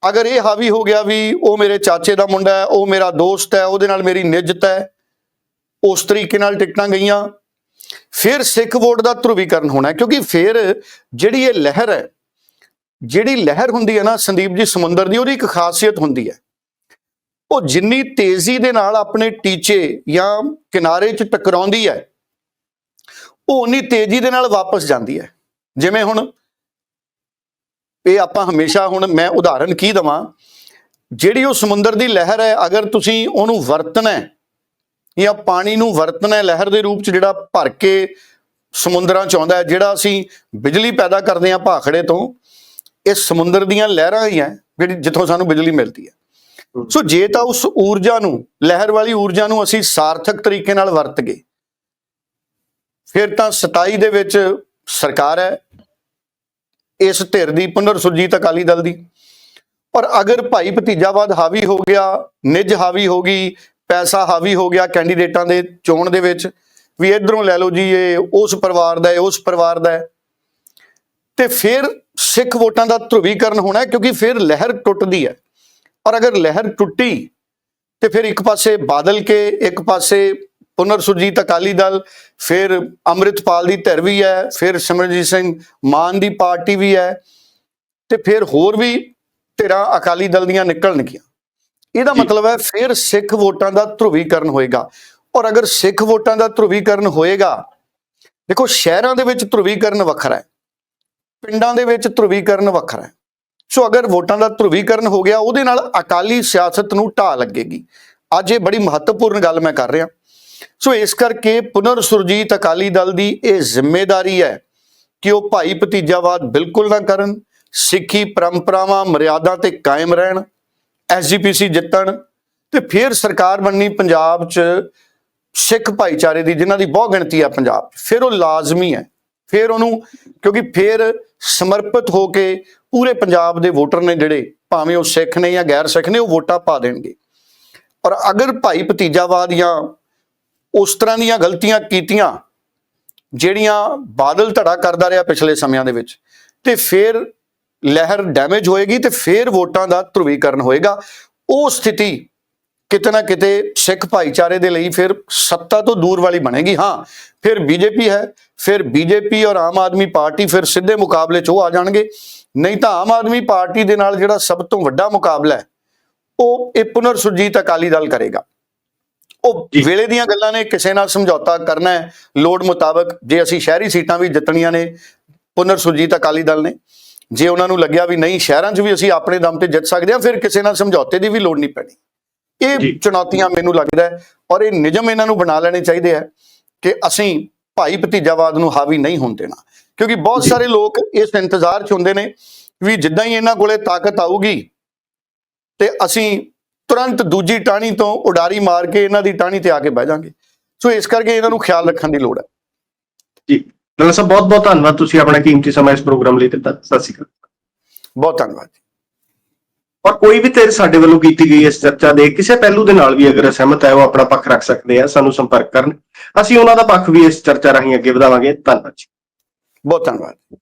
ਅਗਰ ਇਹ ਹਾਵੀ ਹੋ ਗਿਆ ਵੀ ਉਹ ਮੇਰੇ ਚਾਚੇ ਦਾ ਮੁੰਡਾ ਹੈ ਉਹ ਮੇਰਾ ਦੋਸਤ ਹੈ ਉਹਦੇ ਨਾਲ ਮੇਰੀ ਨਿੱਜਤ ਹੈ ਉਸ ਤਰੀਕੇ ਨਾਲ ਟਿਕਟਾਂ ਗਈਆਂ ਫਿਰ ਸਿੱਖ ਵੋਟ ਦਾ ਧਰੁਵੀਕਰਨ ਹੋਣਾ ਕਿਉਂਕਿ ਫਿਰ ਜਿਹੜੀ ਇਹ ਲਹਿਰ ਹੈ, ਜਿਹੜੀ ਲਹਿਰ ਹੁੰਦੀ ਹੈ ਨਾ, ਸੰਦੀਪ ਜੀ, ਸਮੁੰਦਰ ਦੀ, ਉਹਦੀ ਇੱਕ ਖਾਸੀਅਤ ਹੁੰਦੀ ਹੈ। ਉਹ ਜਿੰਨੀ ਤੇਜ਼ੀ ਦੇ ਨਾਲ ਆਪਣੇ ਟੀਚੇ ਜਾਂ ਕਿਨਾਰੇ 'ਚ ਟਕਰਾਉਂਦੀ ਹੈ, ਉਹ ਉਨੀ ਤੇਜ਼ੀ ਦੇ ਨਾਲ ਵਾਪਸ ਜਾਂਦੀ ਹੈ। ਜਿਵੇਂ ਹੁਣ, ਇਹ ਆਪਾਂ ਹਮੇਸ਼ਾ ਹੁਣ ਮੈਂ ਉਦਾਹਰਨ ਕੀ ਦਵਾਂ, ਜਿਹੜੀ ਉਹ ਸਮੁੰਦਰ ਦੀ ਲਹਿਰ ਹੈ, ਅਗਰ ਤੁਸੀਂ ਉਹਨੂੰ ਵਰਤਣਾ ਹੈ ਜਾਂ ਪਾਣੀ ਨੂੰ ਵਰਤਣਾ ਹੈ ਲਹਿਰ ਦੇ ਰੂਪ 'ਚ ਜਿਹੜਾ ਭਰ ਕੇ ਸਮੁੰਦਰਾਂ 'ਚ ਆਉਂਦਾ ਹੈ ਜਿਹੜਾ ਅਸੀਂ ਬਿਜਲੀ ਪੈਦਾ ਕਰਦੇ ਹਾਂ ਭਾਖੜੇ ਤੋਂ ਇਹ ਸਮੁੰਦਰ ਦੀਆਂ ਲਹਿਰਾਂ ਹੀ ਹੈ ਜਿਹੜੀ ਜਿੱਥੋਂ ਸਾਨੂੰ ਬਿਜਲੀ ਮਿਲਦੀ ਹੈ। ਸੋ ਜੇ ਤਾਂ ਉਸ ਊਰਜਾ ਨੂੰ ਲਹਿਰ ਵਾਲੀ ਊਰਜਾ ਨੂੰ ਅਸੀਂ ਸਾਰਥਕ ਤਰੀਕੇ ਨਾਲ ਵਰਤ ਗਏ ਫਿਰ ਤਾਂ 27 ਦੇ ਵਿੱਚ ਸਰਕਾਰ ਹੈ ਇਸ ਧਿਰ ਦੀ ਪੁਨਰ ਸੁਰਜੀਤ ਅਕਾਲੀ ਦਲ ਦੀ। ਔਰ ਅਗਰ ਭਾਈ ਭਤੀਜਾਵਾਦ ਹਾਵੀ ਹੋ ਗਿਆ ਨਿੱਜ ਹਾਵੀ ਹੋ ਗਈ ਪੈਸਾ ਹਾਵੀ ਹੋ ਗਿਆ ਕੈਂਡੀਡੇਟਾਂ ਦੇ ਚੋਣ ਦੇ ਵਿੱਚ ਵੀ ਇਧਰੋਂ ਲੈ ਲਓ ਜੀ, ਇਹ ਉਸ ਪਰਿਵਾਰ ਦਾ ਹੈ, ਉਸ ਪਰਿਵਾਰ ਦਾ ਹੈ। ਤੇ ਫਿਰ ਸਿੱਖ ਵੋਟਾਂ ਦਾ ਧਰੁਵੀਕਰਨ ਹੋਣਾ ਕਿਉਂਕਿ ਫਿਰ ਲਹਿਰ ਟੁੱਟਦੀ ਹੈ। ਔਰ ਅਗਰ ਲਹਿਰ ਟੁੱਟੀ, ਤੇ ਫਿਰ ਇੱਕ ਪਾਸੇ ਬਾਦਲ ਕੇ, ਇੱਕ ਪਾਸੇ ਪੁਨਰ ਸੁਰਜੀਤ ਅਕਾਲੀ ਦਲ, ਫਿਰ ਅੰਮ੍ਰਿਤਪਾਲ ਦੀ ਧਿਰ ਵੀ ਹੈ, ਫਿਰ ਸਿਮਰਜੀਤ ਸਿੰਘ ਮਾਨ ਦੀ ਪਾਰਟੀ ਵੀ ਹੈ, ਤੇ ਫਿਰ ਹੋਰ ਵੀ ਧਿਰਾਂ ਅਕਾਲੀ ਦਲ ਦੀਆਂ ਨਿਕਲਣਗੀਆਂ। ਇਹਦਾ। ਮਤਲਬ ਹੈ ਫਿਰ ਸਿੱਖ ਵੋਟਾਂ ਦਾ ਧਰੁਵੀਕਰਨ ਹੋਏਗਾ। ਔਰ ਅਗਰ ਸਿੱਖ ਵੋਟਾਂ ਦਾ ਧਰੁਵੀਕਰਨ ਹੋਏਗਾ ਦੇਖੋ ਸ਼ਹਿਰਾਂ ਦੇ ਵਿੱਚ ਧਰੁਵੀਕਰਨ ਵੱਖਰਾ ਹੈ ਪਿੰਡਾਂ ਦੇ ਵਿੱਚ ਧਰੁਵੀਕਰਨ ਵੱਖਰਾ ਹੈ। ਸੋ ਅਗਰ ਵੋਟਾਂ ਦਾ ਧਰੁਵੀਕਰਨ ਹੋ ਗਿਆ ਉਹਦੇ ਨਾਲ ਅਕਾਲੀ ਸਿਆਸਤ ਨੂੰ ਢਾਹ ਲੱਗੇਗੀ। ਅੱਜ ਇਹ ਬੜੀ ਮਹੱਤਵਪੂਰਨ ਗੱਲ ਮੈਂ ਕਰ ਰਿਹਾ। ਸੋ ਇਸ ਕਰਕੇ ਪੁਨਰ ਸੁਰਜੀਤ ਅਕਾਲੀ ਦਲ ਦੀ ਇਹ ਜ਼ਿੰਮੇਵਾਰੀ ਹੈ ਕਿ ਉਹ ਭਾਈ ਭਤੀਜਾਵਾਦ ਬਿਲਕੁਲ ਨਾ ਕਰਨ ਸਿੱਖੀ ਪਰੰਪਰਾਵਾਂ ਮਰਿਆਦਾ ਤੇ ਕਾਇਮ ਰਹਿਣ ਐਸਜੀਪੀਸੀ ਜਿੱਤਣ ਤੇ ਫਿਰ ਸਰਕਾਰ ਬਣਨੀ ਪੰਜਾਬ 'ਚ ਸਿੱਖ ਭਾਈਚਾਰੇ ਦੀ, ਜਿਨ੍ਹਾਂ ਦੀ ਬਹੁਤ ਗਿਣਤੀ ਆ ਪੰਜਾਬ 'ਚ। ਫਿਰ ਉਹ ਲਾਜ਼ਮੀ ਹੈ। ਫਿਰ ਉਹਨੂੰ, ਕਿਉਂਕਿ ਫਿਰ ਸਮਰਪਿਤ ਹੋ ਕੇ ਪੂਰੇ ਪੰਜਾਬ ਦੇ ਵੋਟਰ ਨੇ ਜਿਹੜੇ, ਭਾਵੇਂ ਉਹ ਸਿੱਖ ਨੇ ਜਾਂ ਗੈਰ ਸਿੱਖ ਨੇ, ਉਹ ਵੋਟਾਂ ਪਾ ਦੇਣਗੇ। ਪਰ ਅਗਰ ਭਾਈ ਭਤੀਜਾਵਾਦ ਜਾਂ ਉਸ ਤਰ੍ਹਾਂ ਦੀਆਂ ਗਲਤੀਆਂ ਕੀਤੀਆਂ, ਜਿਹੜੀਆਂ ਬਾਦਲ ਧੜਾ ਕਰਦਾ ਰਿਹਾ ਪਿਛਲੇ ਸਮਿਆਂ ਦੇ ਵਿੱਚ, ਤੇ ਫਿਰ ਲਹਿਰ ਡੈਮੇਜ ਹੋਏਗੀ ਤੇ ਫਿਰ ਵੋਟਾਂ ਦਾ ਧਰੁਵੀਕਰਨ ਹੋਏਗਾ। ਉਹ ਸਥਿਤੀ ਕਿਤੇ ਨਾ ਕਿਤੇ ਸਿੱਖ ਭਾਈਚਾਰੇ ਦੇ ਲਈ ਫਿਰ ਸੱਤਾ ਤੋਂ ਦੂਰ ਵਾਲੀ ਬਣੇਗੀ। ਹਾਂ ਫਿਰ ਬੀਜੇਪੀ ਹੈ ਫਿਰ ਬੀਜੇਪੀ ਔਰ ਆਮ ਆਦਮੀ ਪਾਰਟੀ ਫਿਰ ਸਿੱਧੇ ਮੁਕਾਬਲੇ 'ਚ ਉਹ ਆ ਜਾਣਗੇ। ਨਹੀਂ ਤਾਂ ਆਮ ਆਦਮੀ ਪਾਰਟੀ ਦੇ ਨਾਲ ਜਿਹੜਾ ਸਭ ਤੋਂ ਵੱਡਾ ਮੁਕਾਬਲਾ ਹੈ ਉਹ ਇਹ ਪੁਨਰ ਸੁਰਜੀਤ ਅਕਾਲੀ ਦਲ ਕਰੇਗਾ। ਉਹ। ਵੇਲੇ ਦੀਆਂ ਗੱਲਾਂ ਨੇ ਕਿਸੇ ਨਾਲ ਸਮਝੌਤਾ ਕਰਨਾ ਹੈ। ਲੋੜ ਮੁਤਾਬਕ ਜੇ ਅਸੀਂ ਸ਼ਹਿਰੀ ਸੀਟਾਂ ਵੀ ਜਿੱਤਣੀਆਂ ਨੇ ਪੁਨਰ ਸੁਰਜੀਤ ਅਕਾਲੀ ਦਲ ਨੇ ਜੇ ਉਹਨਾਂ ਨੂੰ ਲੱਗਿਆ ਵੀ ਨਹੀਂ ਸ਼ਹਿਰਾਂ 'ਚ ਵੀ ਅਸੀਂ ਆਪਣੇ ਦਮ ਤੇ ਜਿੱਤ ਸਕਦੇ ਹਾਂ ਫਿਰ ਕਿਸੇ ਨਾਲ ਸਮਝੌਤੇ ਦੀ ਵੀ ਲੋੜ ਨਹੀਂ ਪੈਣੀ। ਇਹ। ਚੁਣੌਤੀਆਂ ਮੈਨੂੰ ਲੱਗਦਾ ਹੈ ਔਰ ਇਹ ਨਿਯਮ ਇਹਨਾਂ ਨੂੰ ਬਣਾ ਲੈਣੇ ਚਾਹੀਦੇ ਆ ਕਿ ਅਸੀਂ ਭਾਈ ਭਤੀਜਾਵਾਦ ਨੂੰ ਹਾਵੀ ਨਹੀਂ ਹੋਣ ਦੇਣਾ। ਕਿਉਂਕਿ ਬਹੁਤ। ਸਾਰੇ ਲੋਕ ਇਸ ਇੰਤਜ਼ਾਰ 'ਚ ਹੁੰਦੇ ਨੇ ਵੀ ਜਿੱਦਾਂ ਹੀ ਇਹਨਾਂ ਕੋਲੇ ਤਾਕਤ ਆਊਗੀ ਤੇ ਅਸੀਂ ਤੁਰੰਤ ਦੂਜੀ ਟਾਹਣੀ ਤੋਂ ਉਡਾਰੀ ਮਾਰ ਕੇ ਇਹਨਾਂ ਦੀ ਟਾਹਣੀ ਤੇ ਆ ਕੇ ਬਹਿ ਜਾਾਂਗੇ। ਸੋ ਇਸ ਕਰਕੇ ਇਹਨਾਂ ਨੂੰ ਖਿਆਲ ਰੱਖਣ ਦੀ ਲੋੜ ਹੈ। ਜੀ। ਡਾਕਟਰ ਸਾਹਿਬ ਬਹੁਤ ਬਹੁਤ ਧੰਨਵਾਦ ਤੁਸੀਂ ਆਪਣਾ ਕੀਮਤੀ ਸਮਾਂ ਇਸ ਪ੍ਰੋਗਰਾਮ ਲਈ ਦਿੱਤਾ। ਸਤਿ ਸ਼੍ਰੀ ਅਕਾਲ। ਬਹੁਤ ਧੰਨਵਾਦ ਔਰ ਕੋਈ ਵੀ ਧਿਰ ਸਾਡੇ ਵੱਲੋਂ ਕੀਤੀ ਗਈ ਇਸ ਚਰਚਾ ਦੇ ਕਿਸੇ ਪਹਿਲੂ ਦੇ ਨਾਲ ਵੀ ਅਗਰ ਸਹਿਮਤ ਹੈ ਉਹ ਆਪਣਾ ਪੱਖ ਰੱਖ ਸਕਦੇ ਆ ਸਾਨੂੰ ਸੰਪਰਕ ਕਰਨ। ਅਸੀਂ ਉਹਨਾਂ ਦਾ ਪੱਖ ਵੀ ਇਸ ਚਰਚਾ ਰਾਹੀਂ ਅੱਗੇ ਵਧਾਵਾਂਗੇ। ਧੰਨਵਾਦ ਜੀ। ਬਹੁਤ ਧੰਨਵਾਦ।